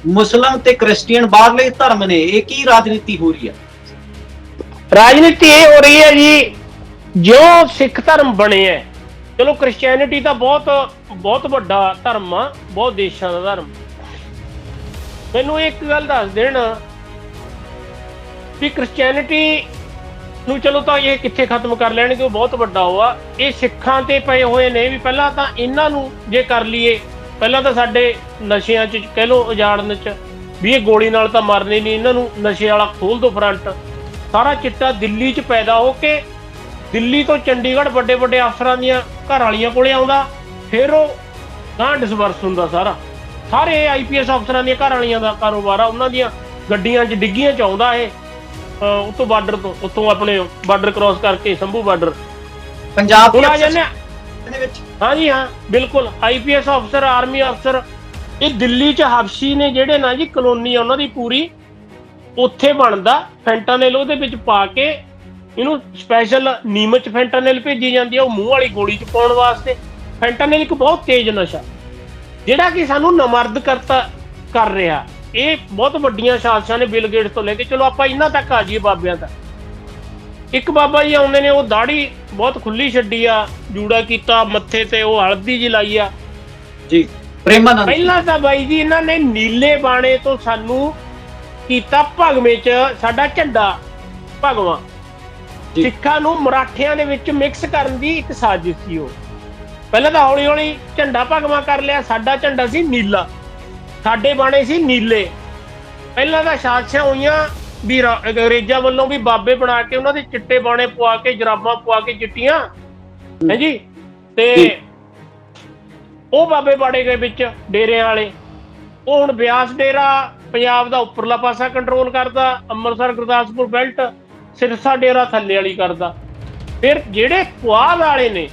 [SPEAKER 2] ਮੁਸਲਮ ਤੇ ਕ੍ਰਿਸਚੀਅਨ ਬਾਹਰਲੇ ਧਰਮ ਨੇ ਇਹ ਕੀ ਰਾਜਨੀਤੀ ਹੋ ਰਹੀ ਹੈ?
[SPEAKER 1] ਰਾਜਨੀਤੀ ਇਹ ਹੋ ਰਹੀ ਹੈ ਜੀ ਜੋ ਸਿੱਖ ਧਰਮ ਬਣਿਆ ਹੈ, ਚਲੋ ਕ੍ਰਿਸਚੀਅਨਿਟੀ ਤਾਂ ਬਹੁਤ ਬਹੁਤ ਵੱਡਾ ਧਰਮ ਆ ਬਹੁਤ ਦੇਸ਼ਾਂ ਦਾ ਧਰਮ। ਮੈਨੂੰ ਇੱਕ ਗੱਲ ਦੱਸ ਦੇਣ ਵੀ ਕ੍ਰਿਸਚੀਅਨਿਟੀ ਨੂੰ ਚਲੋ ਤਾਂ ਇਹ ਕਿੱਥੇ ਖਤਮ ਕਰ ਲੈਣਗੇ, ਉਹ ਬਹੁਤ ਵੱਡਾ ਹੋਆ। ਇਹ ਸਿੱਖਾਂ ਤੇ ਪਏ ਹੋਏ ਨੇ ਵੀ ਪਹਿਲਾਂ ਤਾਂ ਇਹਨਾਂ ਨੂੰ ਜੇ ਕਰ ਲਈਏ, ਪਹਿਲਾਂ ਤਾਂ ਸਾਡੇ ਨਸ਼ਿਆਂ 'ਚ ਕਹਿ ਲੋ ਉਜਾੜਨ 'ਚ, ਵੀ ਇਹ ਗੋਲੀ ਨਾਲ ਤਾਂ ਮਰਨੇ ਨਹੀਂ, ਇਹਨਾਂ ਨੂੰ ਨਸ਼ੇ ਵਾਲਾ ਖੋਲ ਦੋ ਫਰੰਟ। ਸਾਰਾ ਚਿੱਟਾ ਦਿੱਲੀ 'ਚ ਪੈਦਾ ਹੋ ਕੇ, ਦਿੱਲੀ ਤੋਂ ਚੰਡੀਗੜ੍ਹ ਵੱਡੇ ਵੱਡੇ ਅਫਸਰਾਂ ਦੀਆਂ ਘਰ ਵਾਲੀਆਂ ਕੋਲੇ ਆਉਂਦਾ, ਫਿਰ ਉਹ ਗਾਂ ਡਿਸਬਰਸ ਹੁੰਦਾ ਸਾਰਾ। ਸਾਰੇ ਆਈਪੀਐਸ ਅਫਸਰਾਂ ਦੀਆਂ ਘਰ ਵਾਲੀਆਂ ਦਾ ਕਾਰੋਬਾਰ ਆ, ਉਹਨਾਂ ਦੀਆਂ ਗੱਡੀਆਂ 'ਚ ਡਿੱਗੀਆਂ 'ਚ ਆਉਂਦਾ ਇਹ। ਉੱਤੋਂ ਬਾਰਡਰ ਤੋਂ ਉੱਤੋਂ ਆਪਣੇ ਬਾਰਡਰ ਕ੍ਰਾਸ ਕਰਕੇ ਸੰਭੂ ਬਾਰਡਰ
[SPEAKER 2] ਪੰਜਾਬ
[SPEAKER 1] ਹੁਣ ਆ
[SPEAKER 2] ਦੀ
[SPEAKER 1] ਜਾਂਦੇ ਹਾਂ
[SPEAKER 2] ਦੇ ਵਿੱਚ।
[SPEAKER 1] ਹਾਂਜੀ ਹਾਂ ਬਿਲਕੁਲ। ਆਈਪੀਐਸ ਅਫਸਰ ਆਰਮੀ ਅਫਸਰ ਇਹ ਦਿੱਲੀ 'ਚ ਹਬਸ਼ੀ ਨੇ ਜਿਹੜੇ ਨਾ ਜੀ ਕਲੋਨੀ ਆ ਉਹਨਾਂ ਦੀ ਪੂਰੀ ਉੱਥੇ ਬਣਦਾ ਫੈਂਟਾਨਲ ਉਹਦੇ ਵਿੱਚ ਪਾ ਕੇ ਇਹਨੂੰ ਸਪੈਸ਼ਲ ਨੀਮਚ ਫੈਂਟਾਨਲ ਭੇਜੀ ਜਾਂਦੀ ਆ ਉਹ ਮੂੰਹ ਵਾਲੀ ਗੋਲੀ 'ਚ ਪਾਉਣ ਵਾਸਤੇ। ਫੈਂਟਾਨਲ ਇੱਕ ਬਹੁਤ ਤੇਜ਼ ਨਸ਼ਾ ਜਿਹੜਾ ਕਿ ਸਾਨੂੰ ਨਮਰਦ ਕਰਤਾ ਕਰ ਰਿਹਾ। ਇਹ ਬਹੁਤ ਵੱਡੀਆਂ ਸਾਜ਼ਿਸ਼ਾਂ ਨੇ ਬਿਲ ਗੇਟਸ ਤੋਂ ਲੈ ਕੇ। ਚਲੋ ਆਪਾਂ ਇਹਨਾਂ ਤੱਕ ਆ ਜਾਈਏ ਬਾਬਿਆਂ ਤੱਕ। ਇੱਕ ਬਾਬਾ ਜੀ ਆਉਂਦੇ ਨੇ ਉਹ ਦਾੜੀ ਬਹੁਤ ਖੁੱਲੀ ਛੱਡੀ ਆ ਜੂੜਾ ਕੀਤਾ ਮੱਥੇ ਤੇ ਉਹ ਹਲਦੀ ਜੀ ਲਾਈ ਆ।
[SPEAKER 2] ਜੀ ਪ੍ਰੇਮਾਨੰਦ
[SPEAKER 1] ਪਹਿਲਾਂ ਤਾਂ ਬਾਈ ਜੀ ਇਹਨਾਂ ਨੇ ਨੀਲੇ ਬਾਣੇ ਤੋਂ ਸਾਨੂੰ ਕੀਤਾ ਭਗਵੇਂ ਚ ਸਾਡਾ ਝੰਡਾ ਭਗਵਾ। ਸਿੱਖਾਂ ਨੂੰ ਮਰਾਠਿਆਂ ਦੇ ਵਿੱਚ ਮਿਕਸ ਕਰਨ ਦੀ ਇੱਕ ਸਾਜ਼ਿਸ਼ ਸੀ ਉਹ। ਪਹਿਲਾਂ ਤਾਂ ਹੌਲੀ ਹੌਲੀ ਝੰਡਾ ਭਗਵਾ ਕਰ ਲਿਆ ਸਾਡਾ ਝੰਡਾ ਸੀ ਨੀਲਾ। ਸਾਡੇ ਬਾਣੇ ਸੀ ਨੀਲੇ। ਪਹਿਲਾਂ ਤਾਂ ਸਾਜ਼ਿਸ਼ਾਂ ਹੋਈਆਂ ਵੀ ਅੰਗਰੇਜ਼ਾਂ ਵੱਲੋਂ ਵੀ ਬਾਬੇ ਬਣਾ ਕੇ ਉਹਨਾਂ ਦੇ ਚਿੱਟੇ ਬਾਣੇ ਪਵਾ ਕੇ ਜਰਾਬਾਂ ਪਵਾ ਕੇ ਚਿੱਟੀਆਂ। ਹੈ ਜੀ? ਤੇ। ਉਹ ਬਾਬੇ ਬਾੜੇ ਗਏ ਵਿੱਚ ਡੇਰਿਆਂ ਵਾਲੇ। ਉਹ ਹੁਣ ਬਿਆਸ ਡੇਰਾ ਪੰਜਾਬ ਦਾ ਉੱਪਰਲਾ ਪਾਸਾ ਕੰਟਰੋਲ ਕਰਦਾ ਅੰਮ੍ਰਿਤਸਰ ਗੁਰਦਾਸਪੁਰ ਬੈਲਟ ਸਿਰਸਾ ਡੇਰਾ ਥੱਲੇ ਵਾਲੀ ਕਰਦਾ। ਫਿਰ ਜਿਹੜੇ ਪੁਆਧ ਵਾਲੇ ਨੇ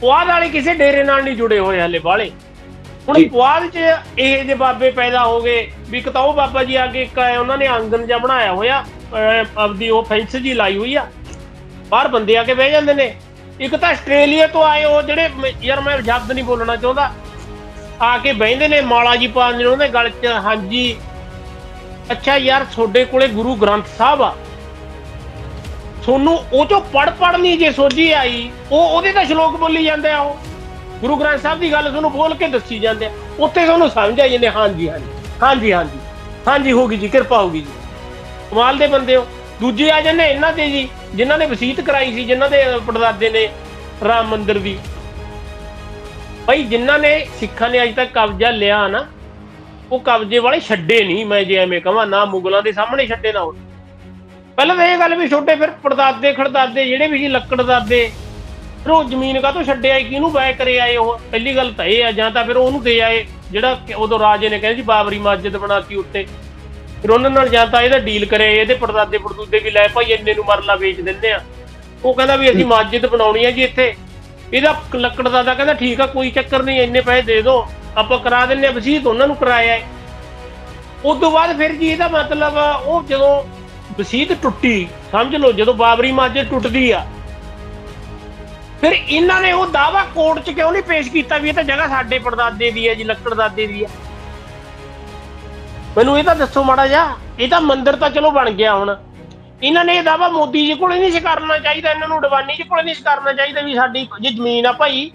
[SPEAKER 1] ਪੁਆਧ ਵਾਲੇ ਕਿਸੇ ਡੇਰੇ ਨਾਲ ਨਹੀਂ ਜੁੜੇ ਹੋਏ ਹਲੇ ਬਾਲੇ ਹੁਣ। ਪੁਆਧ 'ਚ ਇਹ ਜੇ ਬਾਬੇ ਪੈਦਾ ਹੋ ਗਏ ਵੀ ਇੱਕ ਤਾਂ ਉਹ ਬਾਬਾ ਜੀ ਅੱਗੇ ਇੱਕ ਆਇਆ ਉਹਨਾਂ ਨੇ ਆਂਗਨ ਜਿਹਾ ਬਣਾਇਆ ਹੋਇਆ ਆਪਦੀ ਉਹ ਫੈਂਸ ਜੀ ਲਾਈ ਹੋਈ ਆ। ਬਾਹਰ ਬੰਦੇ ਆ ਕੇ ਬਹਿ ਜਾਂਦੇ ਨੇ। ਇੱਕ ਤਾਂ ਆਸਟ੍ਰੇਲੀਆ ਤੋਂ ਆਏ ਉਹ ਜਿਹੜੇ ਯਾਰ ਮੈਂ ਸ਼ਬਦ ਨਹੀਂ ਬੋਲਣਾ ਚਾਹੁੰਦਾ। ਆ ਕੇ ਬਹਿੰਦੇ ਨੇ ਮਾਲਾ ਜੀ ਪਾਉਂਦੇ ਨੇ ਉਹਦੇ ਗਲ 'ਚ ਹਾਂਜੀ। ਅੱਛਾ ਯਾਰ ਤੁਹਾਡੇ ਕੋਲੇ ਗੁਰੂ ਗ੍ਰੰਥ ਸਾਹਿਬ ਆ। ਤੁਹਾਨੂੰ ਉਹ ਚੋਂ ਪੜ ਪੜ ਨਹੀਂ ਜੇ ਸੋਝੀ ਆਈ ਉਹ ਉਹਦੇ ਤਾਂ ਸ਼ਲੋਕ ਬੋਲੀ ਜਾਂਦੇ ਆ ਉਹ। ਗੁਰੂ ਗ੍ਰੰਥ ਸਾਹਿਬ ਦੀ ਗੱਲ ਤੁਹਾਨੂੰ ਬੋਲ ਕੇ ਦੱਸੀ ਜਾਂਦੇ ਆ। ਉੱਥੇ ਤੁਹਾਨੂੰ ਸਮਝ ਆਈ ਜਾਂਦੇ ਹਾਂਜੀ ਹਾਂਜੀ ਹਾਂਜੀ ਹਾਂਜੀ ਹਾਂਜੀ ਹੋਗੀ ਜੀ, ਕਿਰਪਾ ਹੋਗੀ ਜੀ। ਕਮਾਲ ਦੇ ਬੰਦੇ ਹੋ। ਦੂਜੇ ਆ ਜਾਂਦੇ ਇਹਨਾਂ ਦੇ ਜੀ, ਜਿਨ੍ਹਾਂ ਨੇ ਵਸੀਅਤ ਕਰਾਈ ਸੀ, ਜਿਨ੍ਹਾਂ ਦੇ ਪੜਦਾਦੇ ਨੇ ਰਾਮ ਮੰਦਿਰ ਦੀ ਭਾਈ ਜਿਨ੍ਹਾਂ ਨੇ ਸਿੱਖਾਂ ਨੇ ਅਜ ਤੱਕ ਕਬਜ਼ਾ ਲਿਆ ਨਾ, ਉਹ ਕਬਜ਼ੇ ਵਾਲੇ ਛੱਡੇ ਨਹੀਂ, ਮੈਂ ਜੇ ਐਵੇਂ ਕਹਾਂ, ਨਾ ਮੁਗਲਾਂ ਦੇ ਸਾਹਮਣੇ ਛੱਡੇ, ਨਾ ਹੁਣ ਪਹਿਲਾਂ ਤਾਂ ਇਹ ਗੱਲ ਵੀ ਛੋਟੇ ਫਿਰ ਪੜਦਾਦੇ, ਖੜਦਾਦੇ, ਜਿਹੜੇ ਵੀ ਸੀ, ਲੱਕੜਦਾਦੇ ਫਿਰ ਉਹ ਜ਼ਮੀਨ ਕਾਹਤੋਂ ਛੱਡਿਆ ਕਿਹਨੂੰ ਬੈ ਕਰੇ ਆਏ ਉਹ? ਪਹਿਲੀ ਗੱਲ ਤਾਂ ਇਹ ਆ, ਜਾਂ ਤਾਂ ਫਿਰ ਉਹਨੂੰ ਦੇ ਆਏ, ਜਿਹੜਾ ਕਿ ਉਦੋਂ ਰਾਜੇ ਨੇ ਕਹਿੰਦੇ ਸੀ ਬਾਬਰੀ ਮਸਜਿਦ ਬਣਾਤੀ ਉੱਤੇ। ਫਿਰ ਉਹਨਾਂ ਨਾਲ ਜਾਂ ਤਾਂ ਇਹਦਾ ਡੀਲ ਕਰੇ, ਇਹਦੇ ਪੜਦਾਦੇ ਪੜਦੂਦੇ ਵੀ ਲੈ ਭਾਈ ਇੰਨੇ ਨੂੰ ਮਰਲਾ ਵੇਚ ਦਿੰਦੇ ਆ। ਉਹ ਕਹਿੰਦਾ ਵੀ ਅਸੀਂ ਮਸਜਿਦ ਬਣਾਉਣੀ ਹੈ ਜੀ ਇੱਥੇ। ਇਹਦਾ ਲੱਕੜ ਦਾਦਾ ਕਹਿੰਦਾ ਠੀਕ ਆ, ਕੋਈ ਚੱਕਰ ਨਹੀਂ, ਇੰਨੇ ਪੈਸੇ ਦੇ ਦਿਓ ਆਪਾਂ ਕਰਾ ਦਿੰਨੇ ਆ, ਵਸੀਅਤ ਉਹਨਾਂ ਨੂੰ ਕਰਾਇਆ ਹੈ ਉਸ ਤੋਂ ਬਾਅਦ ਫਿਰ ਜੀ ਇਹਦਾ ਮਤਲਬ ਉਹ ਜਦੋਂ ਵਸੀਅਤ ਟੁੱਟੀ, ਸਮਝ ਲਓ, ਜਦੋਂ ਬਾਬਰੀ ਮਸਜਿਦ ਟੁੱਟਦੀ ਆ ਫਿਰ ਇਹਨਾਂ ਨੇ ਉਹ ਦਾਵਾ ਕੋਰਟ 'ਚ ਕਿਉਂ ਨਹੀਂ ਪੇਸ਼ ਕੀਤਾ ਵੀ ਇਹ ਤਾਂ ਜਗ੍ਹਾ ਸਾਡੇ ਪੜਦਾਦੇ ਦੀ ਹੈ ਜੀ ਲੱਕੜ ਦਾਦੇ ਦੀ ਹੈ? ਮੈਨੂੰ ਇਹ ਤਾਂ ਦੱਸੋ ਮਾੜਾ ਜਿਹਾ ਇਹ ਤਾਂ ਮੰਦਿਰ ਤਾਂ ਚਲੋ ਬਣ ਗਿਆ ਹੁਣ। ਇਹਨਾਂ ਨੇ ਇਹ ਦਾਵਾ ਮੋਦੀ ਜੀ ਕੋਲੇ ਨਹੀਂ ਸੀ ਕਰਨਾ ਚਾਹੀਦਾ ਇਹਨਾਂ ਨੂੰ ਅਡਵਾਨੀ ਜੀ ਕੋਲੇ ਨਹੀਂ ਸੀ ਕਰਨਾ ਚਾਹੀਦਾ ਵੀ ਸਾਡੀ ਜੇ ਜ਼ਮੀਨ ਆ ਭਾਈ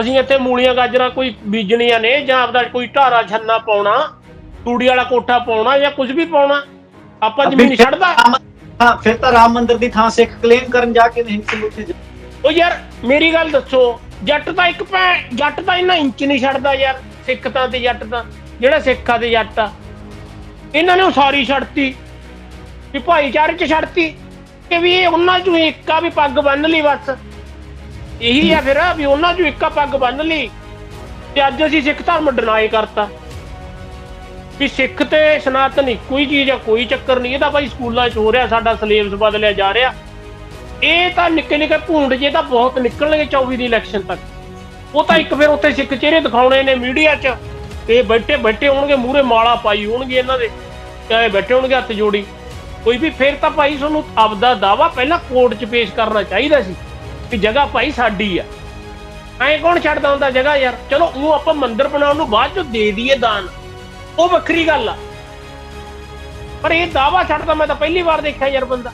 [SPEAKER 1] ਅਸੀਂ ਇੱਥੇ ਮੂਲੀਆਂ ਗਾਜਰਾਂ ਕੋਈ ਬੀਜਣੀਆਂ ਨੇ ਜਾਂ ਆਪਦਾ ਕੋਈ ਢਾਰਾ ਛੰਨਾ ਪਾਉਣਾ ਤੂੜੀ ਵਾਲਾ ਕੋਠਾ ਪਾਉਣਾ ਜਾਂ ਕੁਝ ਵੀ ਪਾਉਣਾ ਆਪਾਂ ਜ਼ਮੀਨ ਛੱਡਦਾ।
[SPEAKER 2] ਹਾਂ ਫਿਰ ਤਾਂ ਰਾਮ ਮੰਦਿਰ ਦੀ ਥਾਂ ਸਿੱਖ ਕਲੇਮ ਕਰਨ ਜਾ ਕੇ ਨਹੀਂ ਸਿੰਘ ਉੱਥੇ ਜਾ-
[SPEAKER 1] ਉਹ ਯਾਰ, ਮੇਰੀ ਗੱਲ ਦੱਸੋ, ਜੱਟ ਤਾਂ ਇੱਕ ਭੈ, ਜੱਟ ਤਾਂ ਇਹਨਾਂ ਇੰਚ ਨਹੀਂ ਛੱਡਦਾ ਯਾਰ, ਸਿੱਖ ਤਾਂ ਤੇ ਜੱਟ ਤਾਂ, ਜਿਹੜਾ ਸਿੱਖਾਂ ਦੇ ਜੱਟ ਆ। ਇਹਨਾਂ ਨੇ ਸਾਰੀ ਛੱਡਤੀ, ਵੀ ਭਾਈਚਾਰੇ ਚ ਛੱਡਤੀ, ਕਿ ਵੀ ਇਹ ਉਹਨਾਂ ਚੋਂ ਇੱਕ ਆ ਵੀ ਪੱਗ ਬੰਨ ਲਈ ਬਸ। ਇਹੀ ਆ ਫਿਰ ਵੀ ਉਹਨਾਂ ਚੋਂ ਇੱਕਾ ਪੱਗ ਬੰਨ ਲਈ, ਤੇ ਅੱਜ ਅਸੀਂ ਸਿੱਖ ਧਰਮ ਡਿਨਾਈ ਕਰਤਾ। ਵੀ ਸਿੱਖ ਤੇ ਸਨਾਤਨ ਇੱਕੋ ਹੀ ਚੀਜ਼ ਆ, ਕੋਈ ਚੱਕਰ ਨਹੀਂ ਇਹਦਾ ਭਾਈ ਸਕੂਲਾਂ 'ਚ ਹੋ ਰਿਹਾ, ਸਾਡਾ ਸਿਲੇਬਸ ਬਦਲਿਆ ਜਾ ਰਿਹਾ। ਇਹ ਤਾਂ ਨਿੱਕੇ ਨਿੱਕੇ ਭੂੰਡ ਜੇ ਤਾਂ ਬਹੁਤ ਨਿਕਲਣਗੇ 24 ਦੀ ਇਲੈਕਸ਼ਨ ਤੱਕ। ਉਹ ਤਾਂ ਇੱਕ ਫਿਰ ਉੱਥੇ ਸਿੱਖ ਚਿਹਰੇ ਦਿਖਾਉਣੇ ਨੇ ਮੀਡੀਆ 'ਚ। ਤੇ ਬੈਠੇ ਬੈਠੇ ਹੋਣਗੇ ਮੂਰੇ ਮਾਲਾ ਪਾਈ ਹੋਣਗੇ ਇਹਨਾਂ ਦੇ। ਚਾਹੇ ਬੈਠੇ ਹੋਣਗੇ ਹੱਥ ਜੋੜੀ। ਕੋਈ ਵੀ ਫਿਰ ਤਾਂ ਭਾਈ ਤੁਹਾਨੂੰ ਆਪਦਾ ਦਾਵਾ ਪਹਿਲਾਂ ਕੋਰਟ 'ਚ ਪੇਸ਼ ਕਰਨਾ ਚਾਹੀਦਾ ਸੀ ਕਿ ਜਗ੍ਹਾ ਭਾਈ ਸਾਡੀ ਆ। ਐਂ ਕੌਣ ਛੱਡਦਾ ਹੁੰਦਾ ਜਗ੍ਹਾ ਯਾਰ? ਚਲੋ ਉਹ ਆਪਾਂ ਮੰਦਿਰ ਬਣਾਉਣ ਨੂੰ ਬਾਅਦ 'ਚ ਦੇ ਦਈਏ ਦਾਨ। ਉਹ ਵੱਖਰੀ ਗੱਲ ਆ। ਪਰ ਇਹ ਦਾਵਾ ਛੱਡਦਾ ਮੈਂ ਤਾਂ ਪਹਿਲੀ ਵਾਰ ਦੇਖਿਆ ਯਾਰ ਬੰਦਾ।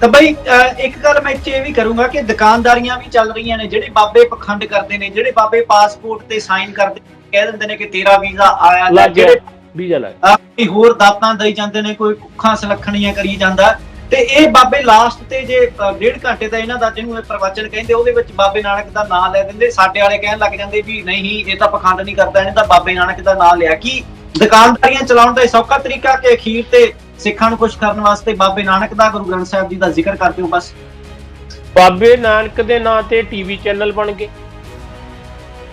[SPEAKER 2] ਤਾਂ ਬਈ ਇੱਕ ਗੱਲ ਮੈਂ ਇੱਥੇ ਇਹ ਵੀ ਕਰੂੰਗਾ ਕਿ ਦੁਕਾਨਦਾਰੀਆਂ ਵੀ ਚੱਲ ਰਹੀਆਂ ਨੇ ਜਿਹੜੇ ਬਾਬੇ ਪਖੰਡ ਕਰਦੇ ਨੇ ਜਿਹੜੇ ਬਾਬੇ ਪਾਸਪੋਰਟ ਤੇ ਸਾਈਨ ਕਰਦੇ ਕਹਿ ਦਿੰਦੇ ਨੇ ਕਿ ਤੇਰਾ ਵੀਜ਼ਾ ਆਇਆ ਜਾਂ ਜਿਹੜੇ
[SPEAKER 1] ਵੀਜ਼ਾ ਲੱਗ
[SPEAKER 2] ਅਹ, ਕੋਈ ਹੋਰ ਦਾਤਾਂ ਦੇਈ ਜਾਂਦੇ ਨੇ ਕੋਈ ਕੁੱਖਾਂ ਸਲੱਖਣੀਆਂ ਕਰੀ ਜਾਂਦਾ। ਤੇ ਇਹ ਬਾਬੇ ਲਾਸਟ ਤੇ ਜੇ ਡੇਢ ਘੰਟੇ ਦਾ ਇਹਨਾਂ ਦਾ ਜਿਹਨੂੰ ਇਹ ਪ੍ਰਵਚਨ ਕਹਿੰਦੇ ਉਹਦੇ ਵਿੱਚ ਬਾਬੇ ਨਾਨਕ ਦਾ ਨਾਮ ਲੈ ਦਿੰਦੇ। ਸਾਡੇ ਵਾਲੇ ਕਹਿਣ ਲੱਗ ਜਾਂਦੇ ਵੀ ਨਹੀਂ ਇਹ ਤਾਂ ਪਖੰਡ ਨਹੀਂ ਕਰਦਾ ਇਹਨੇ ਤਾਂ ਬਾਬੇ ਨਾਨਕ ਦਾ ਨਾਮ ਲਿਆ। ਕਿ ਦੁਕਾਨਦਾਰੀਆਂ ਚਲਾਉਣ ਦਾ ਇਹ ਸੌਖਾ ਤਰੀਕਾ ਕਿ ਅਖੀਰ ਤੇ ਸਿੱਖਾਂ ਨੂੰ ਖੁਸ਼ ਕਰਨ ਵਾਸਤੇ ਬਾਬੇ ਨਾਨਕ ਦਾ, ਗੁਰੂ ਗ੍ਰੰਥ ਸਾਹਿਬ ਜੀ ਦਾ ਜ਼ਿਕਰ ਕਰਦੇ ਹੋ ਬਸ।
[SPEAKER 1] ਬਾਬੇ ਨਾਨਕ ਦੇ ਨਾਂ ਤੇ ਟੀਵੀ ਚੈਨਲ ਬਣ ਗਏ।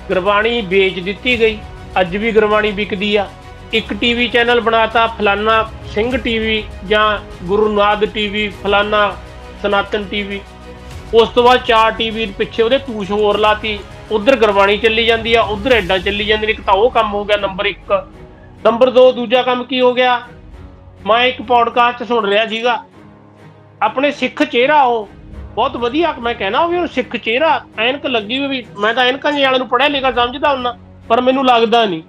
[SPEAKER 1] ਗੁਰਬਾਣੀ ਵੇਚ ਦਿੱਤੀ ਗਈ। ਅੱਜ ਵੀ ਗੁਰਬਾਣੀ ਵਿਕਦੀ ਆ। ਇੱਕ ਟੀਵੀ ਚੈਨਲ ਬਣਾਤਾ ਫਲਾਨਾ ਸਿੰਘ ਟੀਵੀ ਜਾਂ ਗੁਰੂ ਟੀਵੀ ਫਲਾਨਾ ਸਨਾਤਨ ਟੀਵੀ ਉਸ ਤੋਂ ਬਾਅਦ ਚਾਰ ਟੀਵੀ ਪਿੱਛੇ ਉਹਦੇ ਤੂਸ਼ ਹੋਰ ਲਾਤੀ। ਉਧਰ ਗੁਰਬਾਣੀ ਚੱਲੀ ਜਾਂਦੀ ਆ, ਉਧਰ ਐਡਾ ਚੱਲੀ ਜਾਂਦੀ। ਨੇ ਇੱਕ ਤਾਂ ਉਹ ਕੰਮ ਹੋ ਗਿਆ, ਨੰਬਰ 1 ਨੰਬਰ 2 ਦੂਜਾ ਕੰਮ ਕੀ ਹੋ ਗਿਆ? ਮੈਂ ਇੱਕ ਪੌਡਕਾਸਟ ਸੁਣ ਰਿਹਾ ਸੀਗਾ। ਆਪਣੇ ਸਿੱਖ ਚਿਹਰਾ ਉਹ ਬਹੁਤ ਵਧੀਆ ਮੈਂ ਕਹਿਣਾ ਵੀ ਉਹ ਸਿੱਖ ਚਿਹਰਾ ਐਨਕ ਲੱਗੀ ਵੀ ਮੈਂ ਤਾਂ ਐਨਕਾਂ ਜਿਹੇ ਵਾਲਿਆਂ ਨੂੰ ਪੜਿਆ ਲਿਖਿਆ ਸਮਝਦਾ ਹੁੰਨਾ ਪਰ ਮੈਨੂੰ ਲੱਗਦਾ ਨਹੀਂ।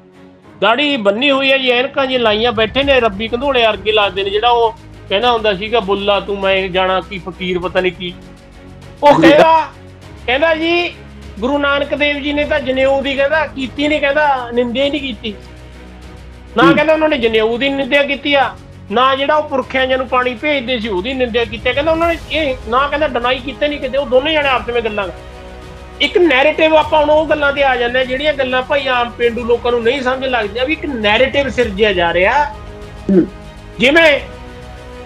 [SPEAKER 1] ਦਾੜੀ ਬੰਨੀ ਹੋਈ ਹੈ ਜੀ ਐਨਕਾਂ ਜੀ ਲਾਈਆਂ ਬੈਠੇ ਨੇ ਰੱਬੀ ਕੰਧੋਲੇ ਵਰਗੇ ਲੱਗਦੇ ਨੇ ਜਿਹੜਾ ਉਹ ਕਹਿੰਦਾ ਹੁੰਦਾ ਸੀਗਾ ਬੁੱਲਾ ਤੂੰ ਮੈਂ ਜਾਣਾ ਕੀ ਫਕੀਰ ਪਤਾ ਨਹੀਂ ਕੀ। ਉਹ ਕਹਿੰਦਾ ਕਹਿੰਦਾ ਜੀ ਗੁਰੂ ਨਾਨਕ ਦੇਵ ਜੀ ਨੇ ਤਾਂ ਜਨੇਊ ਦੀ ਕਹਿੰਦਾ ਕੀਤੀ ਨਹੀਂ ਕਹਿੰਦਾ ਨਿੰਦਿਆ ਹੀ ਨਹੀਂ ਕੀਤੀ। ਨਾ ਕਹਿੰਦਾ ਉਹਨਾਂ ਨੇ ਜਨੇਊ ਦੀ ਨਿੰਦਿਆ ਕੀਤੀ ਆ। ਨਾ ਜਿਹੜਾ ਉਹ ਪੁਰਖਿਆਂ ਜਿਹਨੂੰ ਪਾਣੀ ਭੇਜਦੇ ਸੀ ਉਹਦੀ ਨਿੰਦਿਆ ਕੀਤੀ ਕਹਿੰਦਾ ਉਹਨਾਂ ਨੇ ਇਹ ਨਾ ਕਹਿੰਦਾ ਡਿਨਾਈ ਕੀਤੇ ਨਹੀਂ ਕਿਤੇ ਉਹ ਦੋਨੇ ਜਣੇ ਆਪਸ ਵਿੱਚ ਗੱਲਾਂ ਇੱਕ ਨੈਰੇਟਿਵ ਆਪਾਂ ਹੁਣ ਉਹ ਗੱਲਾਂ ਤੇ ਆ ਜਾਂਦੇ ਜਿਹੜੀਆਂ ਗੱਲਾਂ ਭਾਈ ਆਮ ਪਿੰਡੂ ਲੋਕਾਂ ਨੂੰ ਨਹੀਂ ਸਮਝ ਲੱਗਦੀਆਂ ਵੀ ਇੱਕ ਨੈਰੇਟਿਵ ਸਿਰਜਿਆ ਜਾ ਰਿਹਾ। ਜਿਵੇਂ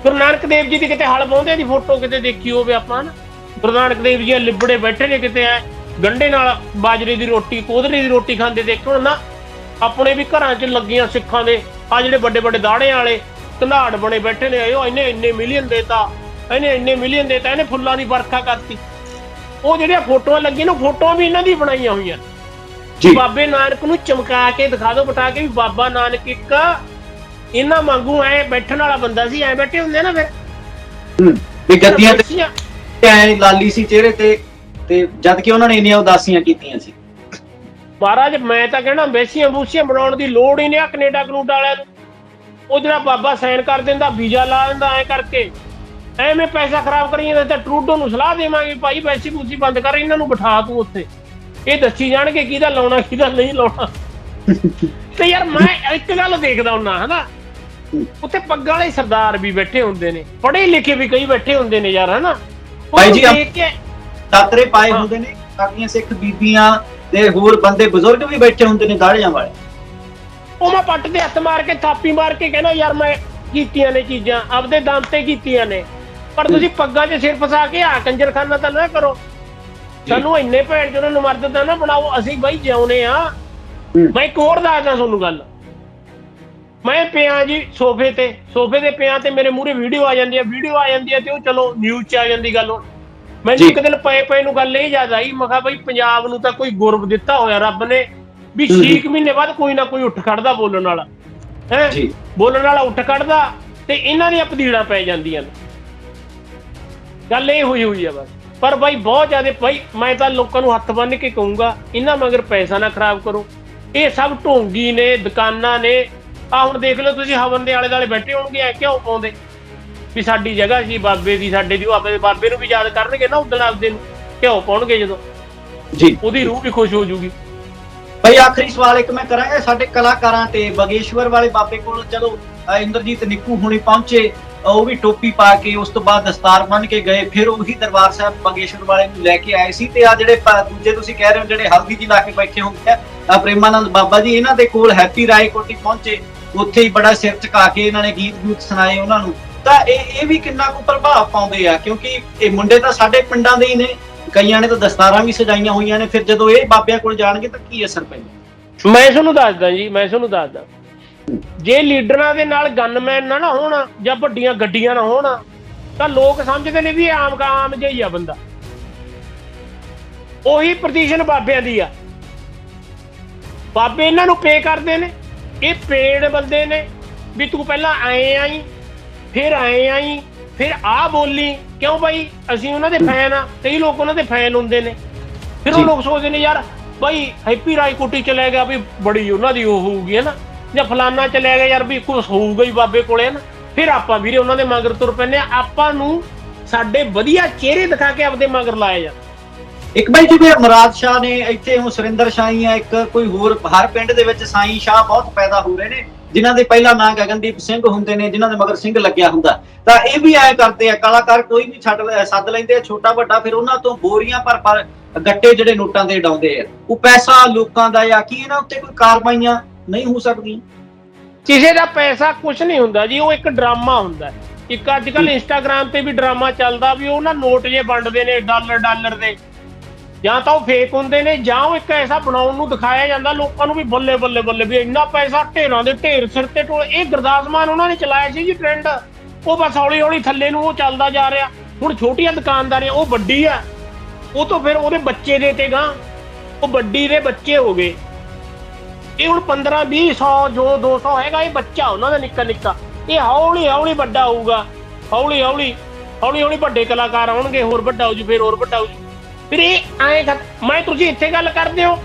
[SPEAKER 1] ਗੁਰੂ ਨਾਨਕ ਦੇਵ ਜੀ ਦੀ ਕਿਤੇ ਹਲ ਬਾਉਂਦੇ ਦੀ ਫੋਟੋ ਕਿਤੇ ਦੇਖੀ ਹੋਵੇ ਆਪਾਂ ਨਾ। ਗੁਰੂ ਨਾਨਕ ਦੇਵ ਜੀ ਲਿਬੜੇ ਬੈਠੇ ਨੇ ਕਿਤੇ ਐ ਗੰਡੇ ਨਾਲ ਬਾਜਰੇ ਦੀ ਰੋਟੀ ਕੋਦਰੇ ਦੀ ਰੋਟੀ ਖਾਂਦੇ ਦੇਖੋ ਨਾ। ਆਪਣੇ ਵੀ ਘਰਾਂ 'ਚ ਲੱਗੀਆਂ ਸਿੱਖਾਂ ਦੇ ਆ ਜਿਹੜੇ ਵੱਡੇ ਵੱਡੇ ਦਾੜਿਆਂ ਵਾਲੇ ਧਨਾੜ ਬਣੇ ਬੈਠੇ ਨੇ ਉਹ ਇਹਨੇ ਇੰਨੇ ਮਿਲੀਅਨ ਦੇਤਾ ਇਹਨੇ ਇੰਨੇ ਮਿਲੀਅਨ ਦੇਤਾ ਇਹਨੇ ਫੁੱਲਾਂ ਦੀ ਵਰਖਾ ਕਰਤੀ। ਉਹ ਜਿਹੜੀਆਂ ਫੋਟੋਆਂ ਲੱਗੀਆਂ ਨੇ ਫੋਟੋਆਂ ਵੀ ਇਹਨਾਂ ਦੀ ਬਣਾਈਆਂ ਹੋਈਆਂ
[SPEAKER 2] ਜੀ।
[SPEAKER 1] ਬਾਬੇ ਨਾਨਕ ਨੂੰ ਚਮਕਾ ਕੇ ਦਿਖਾ ਦਿਓ ਬਟਾ ਕੇ ਵੀ ਬਾਬਾ ਨਾਨਕ ਇੱਕ ਇਹਨਾਂ ਵਾਂਗੂ ਐ ਬੈਠਣ ਵਾਲਾ ਬੰਦਾ ਸੀ ਐ ਬੈਠੇ ਹੁੰਦੇ ਨਾ ਫਿਰ।
[SPEAKER 2] ਵੀ ਗੱਦੀਆਂ ਤੇ। ਐ ਲਾਲੀ ਸੀ ਚਿਹਰੇ ਤੇ ਤੇ ਜਦ ਕਿ ਉਹਨਾਂ ਨੇ ਇੰਨੀਆਂ ਉਦਾਸੀਆਂ ਕੀਤੀਆਂ ਸੀ।
[SPEAKER 1] ਮਹਾਰਾਜ ਮੈਂ ਤਾਂ ਕਹਿਣਾ ਬੇਸੀਆਂ ਬੂਸੀਆਂ ਬਣਾਉਣ ਦੀ ਲੋੜ ਹੀ ਨਹੀਂ ਆ ਕੈਨੇਡਾ ਕਨੂਡਾ ਵਾਲਿਆਂ ਨੂੰ। ਉਹ ਜਿਹੜਾ ਬਾਬਾ ਸਾਈਨ ਕਰ ਦਿੰਦਾ ਵੀਜ਼ਾ ਲਾ ਦਿੰਦਾ ਐ ਕਰਕੇ। ਐਵੇਂ ਪੈਸਾ ਖਰਾਬ ਕਰੀ ਜਾਂਦਾ ਤਾਂ ਟਰੂਡੋ ਨੂੰ ਸਲਾਹ ਦੇਵਾਂਗੇ ਭਾਈ ਵੈਸੀ ਬੂਸੀ ਬੰਦ ਕਰ ਇਹਨਾਂ ਨੂੰ ਬਿਠਾ ਤੂੰ ਉੱਥੇ। ਇਹ ਦੱਸੀ ਜਾਣਗੇ ਕਿਹਦਾ ਲਾਉਣਾ ਕਿਹਦਾ ਨਹੀਂ ਲਾਉਣਾ। ਤੇ ਯਾਰ ਮੈਂ ਇੱਕ ਗੱਲ ਦੇਖਦਾ ਹੁੰਨਾ ਹਨਾ? ਉੱਥੇ ਪੱਗਾਂ ਵਾਲੇ ਸਰਦਾਰ ਵੀ ਬੈਠੇ ਹੁੰਦੇ ਨੇ ਪੜ੍ਹੇ ਲਿਖੇ ਵੀ ਕਈ ਬੈਠੇ ਹੁੰਦੇ ਨੇ ਯਾਰ ਹਨਾ?
[SPEAKER 2] ਭਾਈ ਜੀ,
[SPEAKER 1] ਦੇਖ ਕੇ
[SPEAKER 2] ਤਾਤਰੇ ਪਾਏ। ਹੁੰਦੇ ਨੇ ਸਾਡੀਆਂ ਸਿੱਖ ਬੀਬੀਆਂ ਤੇ ਹੋਰ ਬੰਦੇ ਬਜ਼ੁਰਗ ਵੀ ਬੈਠੇ ਹੁੰਦੇ ਨੇ ਦਾੜੀਆਂ ਵਾਲੇ।
[SPEAKER 1] ਉਹ ਮੈਂ ਪੱਟ ਤੇ ਹੱਥ ਮਾਰ ਕੇ ਥਾਪੀ ਮਾਰ ਕੇ ਕਹਿੰਦਾ ਯਾਰ ਮੈਂ ਕੀਤੀਆਂ ਨੇ ਚੀਜ਼ਾਂ ਆਪਦੇ ਦਮ ਤੇ ਕੀਤੀਆਂ ਨੇ। ਪਰ ਤੁਸੀਂ ਪੱਗਾਂ 'ਚ ਸਿਰ ਫਸਾ ਕੇ ਆ ਕੰਜਰਖਾਨਾ ਤਾਂ ਨਾ ਕਰੋ। ਸਾਨੂੰ ਇੰਨੇ ਭੈਣ ਚੋਂ ਨੂੰ ਮਰਦ ਦਾ ਨਾ ਬਣਾਓ ਅਸੀਂ ਬਾਈ ਜਿਉਨੇ ਆ। ਮੈਂ ਇੱਕ ਹੋਰ ਦੱਸਦਾ ਤੁਹਾਨੂੰ ਗੱਲ। ਮੈਂ ਪਿਆ ਜੀ ਸੋਫੇ ਤੇ ਸੋਫੇ ਤੇ ਪਿਆ ਤੇ ਮੇਰੇ ਮੂਹਰੇ ਵੀਡੀਓ ਆ ਜਾਂਦੀ ਹੈ ਵੀਡੀਓ ਆ ਜਾਂਦੀ ਹੈ ਤੇ ਉਹ ਚਲੋ ਨਿਊਜ਼ 'ਚ ਆ ਜਾਂਦੀ ਗੱਲ ਹੁਣ। ਮੈਨੂੰ। ਇੱਕ ਦਿਨ ਪਏ ਪਏ ਨੂੰ ਗੱਲ ਇਹ ਯਾਦ ਆਈ ਮੈਂ ਕਿਹਾ ਬਈ ਪੰਜਾਬ ਨੂੰ ਤਾਂ ਕੋਈ ਗੁਰਬ ਦਿੱਤਾ ਹੋਇਆ ਰੱਬ ਨੇ। ਵੀ
[SPEAKER 2] ਹੂੰ।
[SPEAKER 1] 6 ਮਹੀਨੇ ਬਾਅਦ ਕੋਈ ਨਾ ਕੋਈ ਉੱਠ ਖੜਦਾ ਬੋਲਣ ਵਾਲਾ। ਹੈ? ਬੋਲਣ ਵਾਲਾ ਉੱਠ ਕੱਢਦਾ ਤੇ ਇਹਨਾਂ ਦੀਆਂ ਪਤੀੜਾਂ ਪੈ ਜਾਂਦੀਆਂ ਨੇ। ਗੱਲ ਇਹ ਹੋਈ ਹੋਈ ਆ ਬਸ। ਪਰ ਬਾਈ ਬਹੁਤ ਜ਼ਿਆਦਾ ਬਾਈ ਮੈਂ ਤਾਂ ਲੋਕਾਂ ਨੂੰ ਹੱਥ ਬੰਨ੍ਹ ਕੇ ਕਹੂੰਗਾ ਇਹਨਾਂ ਮਗਰ ਪੈਸਾ ਨਾ ਖਰਾਬ ਕਰੋ। ਇਹ ਸਭ ਢੋਂਗੀ ਨੇ ਦੁਕਾਨਾਂ ਨੇ। ਆ ਹੁਣ ਦੇਖ ਲਓ ਤੁਸੀਂ ਹਵਨ ਦੇ ਆਲੇ ਦੁਆਲੇ ਬੈਠੇ ਹੋਣਗੇ ਐ ਕਿਉਂ ਪਾਉਂਦੇ? ਵੀ ਸਾਡੀ ਜਗ੍ਹਾ ਸੀ ਬਾਬੇ ਦੀ ਸਾਡੇ ਦੀ ਉਹ ਆਪੇ ਬਾਬੇ ਨੂੰ ਵੀ ਯਾਦ ਕਰਨਗੇ ਨਾ ਉਦਣ ਆਪਦੇ ਨੂੰ। ਕਿਉਂ ਪਾਉਣਗੇ ਜਦੋਂ?
[SPEAKER 2] ਜੀ।
[SPEAKER 1] ਉਹਦੀ ਰੂਹ ਵੀ ਖੁਸ਼ ਹੋ ਜੂਗੀ।
[SPEAKER 2] ਭਾਈ ਆਖਰੀ ਸਵਾਲ ਇੱਕ ਮੈਂ ਕਰਾਂਗਾ ਸਾਡੇ ਕਲਾਕਾਰਾਂ ਤੇ, ਬਗੇਸ਼ਵਰ ਵਾਲੇ ਬਾਬੇ ਕੋਲ ਚਲੋ ਇੰਦਰਜੀਤ ਨਿੱਕੂ ਹੁਣੇ ਪਹੁੰਚੇ ਉਹ ਵੀ ਟੋਪੀ ਪਾ ਕੇ ਉਸ ਤੋਂ ਬਾਅਦ ਦਸਤਾਰ ਬੰਨ ਕੇ ਗਏ, ਫਿਰ ਉਹੀ ਦਰਬਾਰ ਸਾਹਿਬ ਬਗੇਸ਼ਵਰ ਵਾਲੇ ਨੂੰ ਲੈ ਕੇ ਆਏ ਸੀ ਤੇ ਆ ਜਿਹੜੇ ਦੂਜੇ ਤੁਸੀਂ ਕਹਿ ਰਹੇ ਹੋ ਜਿਹੜੇ ਹਲਦੀ ਜੀ ਲਾ ਕੇ ਬੈਠੇ ਹੁੰਦੇ ਆ ਪ੍ਰੇਮਾਨੰਦ ਬਾਬਾ ਜੀ, ਇਹਨਾਂ ਦੇ ਕੋਲ ਹੈਪੀ ਰਾਏ ਕੋਟੀ ਪਹੁੰਚੇ, ਉੱਥੇ ਹੀ ਬੜਾ ਸਿਰ ਝੁਕਾ ਕੇ ਇਹਨਾਂ ਨੇ ਗੀਤ ਗੂਤ ਸੁਣਾਏ ਉਹਨਾਂ ਨੂੰ। ਤਾਂ ਇਹ ਇਹ ਵੀ ਕਿੰਨਾ ਕੁ ਪ੍ਰਭਾਵ ਪਾਉਂਦੇ ਆ, ਕਿਉਂਕਿ ਇਹ ਮੁੰਡੇ ਤਾਂ ਸਾਡੇ ਪਿੰਡਾਂ ਦੇ ਹੀ ਨੇ ਕਈਆਂ ਨੇ ਤਾਂ ਦਸਤਾਰਾਂ ਵੀ ਸਜਾਈਆਂ ਹੋਈਆਂ ਨੇ, ਫਿਰ ਜਦੋਂ ਇਹ ਬਾਬਿਆਂ ਕੋਲ ਜਾਣਗੇ ਤਾਂ ਕੀ ਅਸਰ ਪੈਂਦਾ?
[SPEAKER 1] ਮੈਂ ਤੁਹਾਨੂੰ ਦੱਸਦਾ ਜੀ, ਮੈਂ ਤੁਹਾਨੂੰ ਦੱਸਦਾ। ਜੇ ਲੀਡਰਾਂ ਦੇ ਨਾਲ ਗਨਮੈਨ ਨਾ ਨਾ ਹੋਣ, ਜਾਂ ਵੱਡੀਆਂ ਗੱਡੀਆਂ ਨਾ ਹੋਣ, ਤਾਂ ਲੋਕ ਸਮਝਦੇ ਨੇ ਵੀ ਇਹ ਆਮ ਕਾ ਆਮ ਜਿਹਾ ਆ ਬੰਦਾ। ਉਹੀ ਪ੍ਰਤੀਸ਼ਨ ਬਾਬਿਆਂ ਦੀ ਆ। ਬਾਬੇ ਇਹਨਾਂ ਨੂੰ ਪੇ ਕਰਦੇ ਨੇ, ਇਹ ਪੇੜ ਬੰਦੇ ਨੇ, ਵੀ ਤੂੰ ਪਹਿਲਾਂ ਆਏ ਆਈ, ਫਿਰ ਆਏ ਆਈ ਫਿਰ ਆ ਬੋਲੀ ਕਿਉਂ ਭਾਈ ਅਸੀਂ ਉਹਨਾਂ ਦੇ ਫੈਨ ਆ ਕਈ ਲੋਕ ਉਹਨਾਂ ਦੇ ਫੈਨ ਹੁੰਦੇ ਨੇ। ਫਿਰ ਉਹ। ਲੋਕ ਸੋਚਦੇ ਨੇ ਯਾਰ ਭਾਈ ਹੈਪੀ ਰਾਏ ਕੋਟੀ ਚਲੇ ਗਿਆ ਵੀ ਬੜੀ ਉਹਨਾਂ ਦੀ ਉਹ ਹੋਊਗੀ ਹੈ ਨਾ? ਜਾਂ ਫਲਾਨਾ ਚਲੇ ਗਿਆ ਯਾਰ ਵੀ ਕੁਝ ਹੋਊਗਾ ਹੀ ਬਾਬੇ ਕੋਲੇ ਨਾ? ਫਿਰ ਆਪਾਂ ਵੀਰੇ ਉਹਨਾਂ ਦੇ ਮਗਰ ਤੁਰ ਪੈਂਦੇ ਆ ਆਪਾਂ ਨੂੰ ਸਾਡੇ ਵਧੀਆ ਚਿਹਰੇ ਦਿਖਾ ਕੇ ਆਪਦੇ ਮਗਰ ਲਾਇਆ ਜਾ
[SPEAKER 2] ਇੱਕ ਬਾਈ ਜਿਵੇਂ ਮਰਾਦ ਸ਼ਾਹ ਨੇ ਇੱਥੇ ਹੁਣ ਸੁਰਿੰਦਰ ਸ਼ਾਹੀ ਆ ਇੱਕ ਕੋਈ ਹੋਰ ਹਰ ਪਿੰਡ ਦੇ ਵਿੱਚ ਸਾਈਂ ਸ਼ਾਹ ਬਹੁਤ ਪੈਦਾ ਹੋ ਰਹੇ ਨੇ। ਜਿਨ੍ਹਾਂ ਦੇ ਪਹਿਲਾ ਨਾਂ ਗਗਨਦੀਪ ਸਿੰਘ ਹੁੰਦੇ ਨੇ ਜਿਨ੍ਹਾਂ ਦੇ ਮਗਰ ਸਿੰਘ ਲੱਗਿਆ ਹੁੰਦਾ। ਤਾਂ ਇਹ ਵੀ ਐ ਕਰਦੇ ਆ ਕਲਾਕਾਰ ਕੋਈ ਵੀ ਛੱਡ ਸੱਦ ਲੈਂਦੇ ਆ ਛੋਟਾ ਵੱਡਾ ਫਿਰ ਉਹਨਾਂ ਤੋਂ ਬੋਰੀਆਂ ਪਰ ਪਰ ਗੱਟੇ ਜਿਹੜੇ ਨੋਟਾਂ ਦੇ ਡਾਉਂਦੇ ਆ। ਉਹ ਪੈਸਾ ਲੋਕਾਂ ਦਾ ਜਾਂ ਕੀ ਇਹਨਾਂ ਉੱਤੇ ਕੋਈ ਕਾਰਵਾਈਆਂ ਨਹੀਂ ਹੋ ਸਕਦੀਆਂ।
[SPEAKER 1] ਕਿਸੇ ਦਾ ਪੈਸਾ ਕੁਝ ਨਹੀਂ ਹੁੰਦਾ ਜੀ ਉਹ ਇੱਕ ਡਰਾਮਾ ਹੁੰਦਾ। ਇੱਕ ਅੱਜ ਕੱਲ ਇੰਸਟਾਗ੍ਰam ਤੇ ਵੀ ਡਰਾਮਾ ਚੱਲਦਾ ਵੀ ਉਹ ਨਾ ਨੋਟ ਜੇ ਵੰਡਦੇ ਨੇ ਡਾਲਰ ਡਾਲਰ ਦੇ। ਜਾਂ ਤਾਂ ਉਹ ਫੇਕ ਹੁੰਦੇ ਨੇ, ਜਾਂ ਉਹ ਇੱਕ ਐਸਾ ਬਣਾਉਣ ਨੂੰ ਦਿਖਾਇਆ ਜਾਂਦਾ, ਲੋਕਾਂ ਨੂੰ ਵੀ ਬੱਲੇ ਬੱਲੇ ਬੱਲੇ ਵੀ ਇੰਨਾ ਪੈਸਾ ਢੇਰਾਂ ਦੇ ਢੇਰ ਸਿਰ ਤੇ ਟੋਲ, ਇਹ ਗੁਰਦਾਸਮਾਨ ਉਹਨਾਂ ਨੇ ਚਲਾਇਆ ਸੀ ਜੀ ਟ੍ਰੈਂਡ ਉਹ ਬਸ ਹੌਲੀ ਹੌਲੀ ਥੱਲੇ ਨੂੰ ਉਹ ਚੱਲਦਾ ਜਾ ਰਿਹਾ। ਹੁਣ ਛੋਟੀਆਂ ਦੁਕਾਨਦਾਰੀਆਂ, ਉਹ ਵੱਡੀ ਆ। ਉਹ ਤੋਂ ਫਿਰ ਉਹਦੇ ਬੱਚੇ ਦੇ ਤੇ ਗਾਂ ਉਹ ਵੱਡੀ ਦੇ ਬੱਚੇ ਹੋ ਗਏ। ਇਹ ਹੁਣ 15 20 100 ਜੋ 200 ਹੈਗਾ, ਇਹ ਬੱਚਾ ਉਹਨਾਂ ਦਾ ਨਿੱਕਾ ਨਿੱਕਾ। ਇਹ ਹੌਲੀ ਹੌਲੀ ਵੱਡਾ ਹੋਊਗਾ। ਹੌਲੀ ਹੌਲੀ ਹੌਲੀ ਹੌਲੀ ਵੱਡੇ ਕਲਾਕਾਰ ਆਉਣਗੇ, ਹੋਰ ਵੱਡਾ ਹੋ ਜੂ, ਫਿਰ ਹੋਰ ਵੱਡਾ ਹੋ ਜੂ। ਫਿਰ ਇਹ ਐਂ ਖਤ- ਮੈਂ ਤੁਸੀਂ ਇੱਥੇ ਗੱਲ ਕਰਦੇ ਹੋ।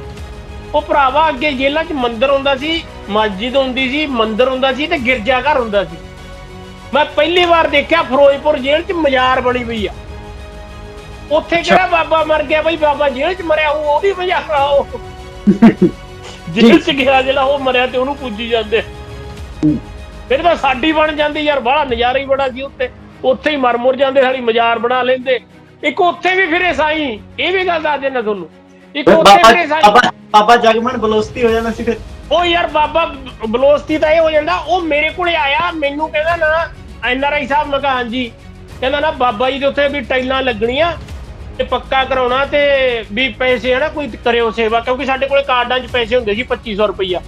[SPEAKER 1] ਉਹ ਭਰਾਵਾ ਅੱਗੇ ਜੇਲ੍ਹਾਂ 'ਚ ਮੰਦਿਰ ਹੁੰਦਾ ਸੀ ਮਸਜਿਦ ਹੁੰਦੀ ਸੀ ਮੰਦਿਰ ਹੁੰਦਾ ਸੀ ਤੇ ਗਿਰਜਾ ਘਰ ਹੁੰਦਾ ਸੀ। ਮੈਂ ਪਹਿਲੀ ਵਾਰ ਦੇਖਿਆ ਫਿਰੋਜ਼ਪੁਰ ਜੇਲ੍ਹ 'ਚ ਮਜ਼ਾਰ ਬਣੀ ਪਈ ਆ। ਉੱਥੇ ਕਿਹੜਾ ਬਾਬਾ ਮਰ ਗਿਆ ਬਈ? ਬਾਬਾ ਜੇਲ੍ਹ 'ਚ ਮਰਿਆ ਉਹ ਉਹਦੀ ਮਜ਼ਾਰ ਆ ਉਹ। ਜੇਲ੍ਹ 'ਚ ਗਿਆ ਜਿਹੜਾ ਉਹ ਮਰਿਆ ਤੇ ਉਹਨੂੰ ਪੂਜੀ ਜਾਂਦੇ। ਫਿਰ ਤਾਂ ਸਾਡੀ ਬਣ ਜਾਂਦੀ ਯਾਰ ਬੜਾ ਨਜ਼ਾਰਾ ਹੀ ਬੜਾ ਸੀ ਉੱਥੇ। ਉੱਥੇ ਹੀ ਮਰ ਮੁਰ ਜਾਂਦੇ ਸਾਡੀ ਮਜ਼ਾਰ ਬਣਾ ਲੈਂਦੇ। ਇੱਕ ਉੱਥੇ ਵੀ ਫਿਰੇ ਸਾਈ ਇਹ ਵੀ ਗੱਲ ਦੱਸ ਦੇਣਾ ਤੁਹਾਨੂੰ। ਇੱਕ ਉੱਥੇ
[SPEAKER 2] ਬਾਬਾ
[SPEAKER 1] ਫਿਰੇ ਸਾਈ।
[SPEAKER 2] ਬਾਬਾ ਬਾਬਾ ਜਗਮਨ ਬਲੋਸਤੀ ਹੋ ਜਾਣਾ ਸੀ ਫਿਰ।
[SPEAKER 1] ਉਹ ਯਾਰ ਬਾਬਾ ਬਲੋਸਤੀ ਤਾਂ ਇਹ ਹੋ ਜਾਂਦਾ ਉਹ ਮੇਰੇ ਕੋਲੇ ਆਇਆ ਮੈਨੂੰ ਕਹਿੰਦਾ ਨਾ ਐਨ ਆਰ ਆਈ ਸਾਹਿਬ ਮੈਂ ਕਿਹਾ ਹਾਂਜੀ ਕਹਿੰਦਾ ਨਾ ਬਾਬਾ ਜੀ ਦੇ ਉੱਥੇ ਵੀ ਟਾਈਲਾਂ ਲੱਗਣੀਆਂ ਤੇ ਪੱਕਾ ਕਰਾਉਣਾ ਤੇ ਵੀ ਪੈਸੇ ਹਨਾ ਕੋਈ ਕਰਿਓ ਸੇਵਾ ਕਿਉਂਕਿ ਸਾਡੇ ਕੋਲੇ ਕਾਰਡਾਂ 'ਚ ਪੈਸੇ ਹੁੰਦੇ ਸੀ 2500 ਰੁਪਈਆ।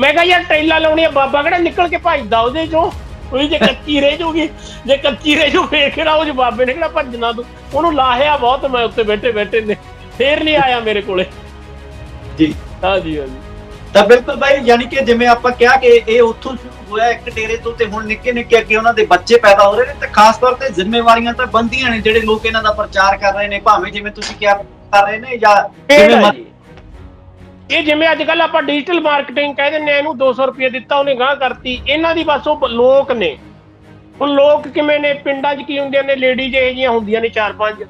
[SPEAKER 1] ਮੈਂ ਕਿਹਾ ਯਾਰ ਟਾਈਲਾਂ ਲਾਉਣੀਆਂ ਬਾਬਾ ਕਿਹੜਾ ਨਿਕਲ ਕੇ ਭੱਜਦਾ ਉਹਦੇ ਚੋਂ? ਉਹਦੀ ਜੇ ਕੱਚੀ ਰਹਿ ਜੂਗੀ ਜੇ ਕੱਚੀ ਰਹਿ ਜੂ ਫੇਰ ਕਿਹੜਾ ਉਹ ਬਾਬੇ ਨੇ ਕਿਹੜਾ ਭੱਜਣਾ ਤੂੰ? ਉਹਨੂੰ ਲਾਹਿਆ ਬਹੁਤ ਮੈਂ ਉੱਤੇ ਬੈਠੇ ਬੈਠੇ ਨੇ ਫੇਰ ਨਹੀਂ ਆਇਆ ਮੇਰੇ ਕੋਲੇ।
[SPEAKER 2] ਜੀ।
[SPEAKER 1] ਹਾਂਜੀ ਹਾਂਜੀ
[SPEAKER 2] ਤਾਂ ਬਿਲਕੁਲ ਬਾਈ ਯਾਨੀ ਕਿ ਜਿਵੇਂ ਆਪਾਂ ਕਿਹਾ ਕਿ ਇਹ ਉੱਥੋਂ ਸ਼ੁਰੂ ਹੋਇਆ ਇੱਕ ਡੇਰੇ ਤੋਂ ਤੇ ਹੁਣ ਨਿੱਕੇ ਨਿੱਕੇ ਅੱਗੇ ਉਹਨਾਂ ਦੇ ਬੱਚੇ ਪੈਦਾ ਹੋ ਰਹੇ ਨੇ ਤੇ ਖਾਸ ਤੌਰ ਤੇ ਜ਼ਿੰਮੇਵਾਰੀਆਂ ਤਾਂ ਬੰਦੀਆਂ ਨੇ ਜਿਹੜੇ ਲੋਕ ਇਹਨਾਂ ਦਾ ਪ੍ਰਚਾਰ ਕਰ ਰਹੇ ਨੇ ਭਾਵੇਂ ਜਿਵੇਂ ਤੁਸੀਂ ਕਿਹਾ ਕਰ ਰਹੇ ਨੇ ਜਾਂ ਜਿਵੇਂ
[SPEAKER 1] ਹੈ ਜੀ। ਇਹ ਜਿਵੇਂ ਅੱਜ ਕੱਲ ਆਪਾਂ ਡਿਜੀਟਲ ਮਾਰਕੀਟਿੰਗ ਕਹਿ ਦਿੰਨੇ ਆ ਇਹਨੂੰ 200 ਰੁਪਏ ਦਿੱਤਾ, ਉਹਨੇ ਗਾਂ ਕਰਤੀ। ਇਹਨਾਂ ਦੀ ਬਸ ਉਹ ਲੋਕ ਨੇ। ਉਹ ਲੋਕ ਕਿਵੇਂ ਨੇ? ਪਿੰਡਾਂ 'ਚ ਕੀ ਹੁੰਦੀਆਂ ਨੇ? ਲੇਡੀਜ਼ ਇਹ ਜੀਆਂ ਹੁੰਦੀਆਂ ਨੇ ਚਾਰ ਪੰਜ।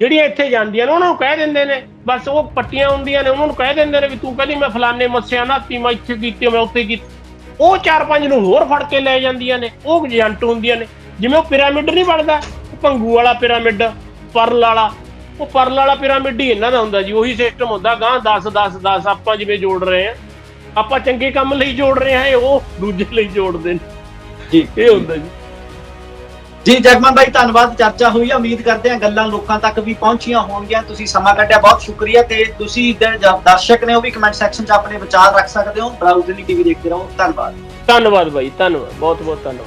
[SPEAKER 1] ਜਿਹੜੀਆਂ ਇੱਥੇ ਜਾਂਦੀਆਂ ਨੇ, ਉਹਨਾਂ ਨੂੰ ਕਹਿ ਦਿੰਦੇ ਨੇ। ਬਸ ਉਹ ਪੱਟੀਆਂ ਹੁੰਦੀਆਂ ਨੇ, ਉਹਨਾਂ ਨੂੰ ਕਹਿ ਦਿੰਦੇ ਨੇ ਵੀ ਤੂੰ ਕਹਿੰਦੀ ਮੈਂ ਫਲਾਣੇ ਮੱਸਿਆ ਨਾਤੀ, ਮੈਂ ਇੱਥੇ ਕੀਤੀ, ਮੈਂ ਉੱਥੇ ਕੀਤੀ। ਉਹ ਚਾਰ ਪੰਜ ਨੂੰ ਹੋਰ ਫੜ ਕੇ ਲੈ ਜਾਂਦੀਆਂ ਨੇ। ਉਹ ਏਜੰਟ ਹੁੰਦੀਆਂ ਨੇ। ਜਿਵੇਂ ਉਹ ਪਿਰਾਮਿਡ ਨਹੀਂ ਬਣਦਾ? ਭੰਗੂ ਵਾਲਾ ਪਿਰਾਮਿਡ ਪਰਲ ਵਾਲਾ। ਉਹ ਪਰਲ ਵਾਲਾ ਪਿਰਾਮਿਡ ਹੀ ਇਹਨਾਂ ਦਾ ਹੁੰਦਾ ਜੀ ਉਹੀ ਸਿਸਟਮ ਹੁੰਦਾ ਗਾਂ 10 10 10 ਆਪਾਂ ਜਿਵੇਂ ਜੋੜ ਰਹੇ ਆ ਆਪਾਂ ਚੰਗੇ ਕੰਮ ਲਈ ਜੋੜ ਰਹੇ ਆ ਇਹ ਉਹ ਦੂਜੇ ਲਈ ਜੋੜਦੇ ਨੇ।
[SPEAKER 2] ਜੀ।
[SPEAKER 1] ਇਹ ਹੁੰਦਾ ਜੀ।
[SPEAKER 2] ਜੀ ਜਗਮਨ ਬਾਈ ਧੰਨਵਾਦ ਚਰਚਾ ਹੋਈ ਆ ਉਮੀਦ ਕਰਦੇ ਹਾਂ ਗੱਲਾਂ ਲੋਕਾਂ ਤੱਕ ਵੀ ਪਹੁੰਚੀਆਂ ਹੋਣਗੀਆਂ ਤੁਸੀਂ ਸਮਾਂ ਕੱਢਿਆ ਬਹੁਤ ਸ਼ੁਕਰੀਆ ਤੇ ਤੁਸੀਂ ਦਰਸ਼ਕ ਨੇ ਉਹ ਵੀ ਕਮੈਂਟ ਸੈਕਸ਼ਨ 'ਚ ਆਪਣੇ ਵਿਚਾਰ ਰੱਖ ਸਕਦੇ ਹੋ ਬਰਾਊਜ਼ਲੀ ਟੀਵੀ ਦੇਖਦੇ ਰਹੋ ਧੰਨਵਾਦ।
[SPEAKER 1] ਧੰਨਵਾਦ ਬਾਈ ਧੰਨਵਾਦ ਬਹੁਤ ਬਹੁਤ ਧੰਨਵਾਦ।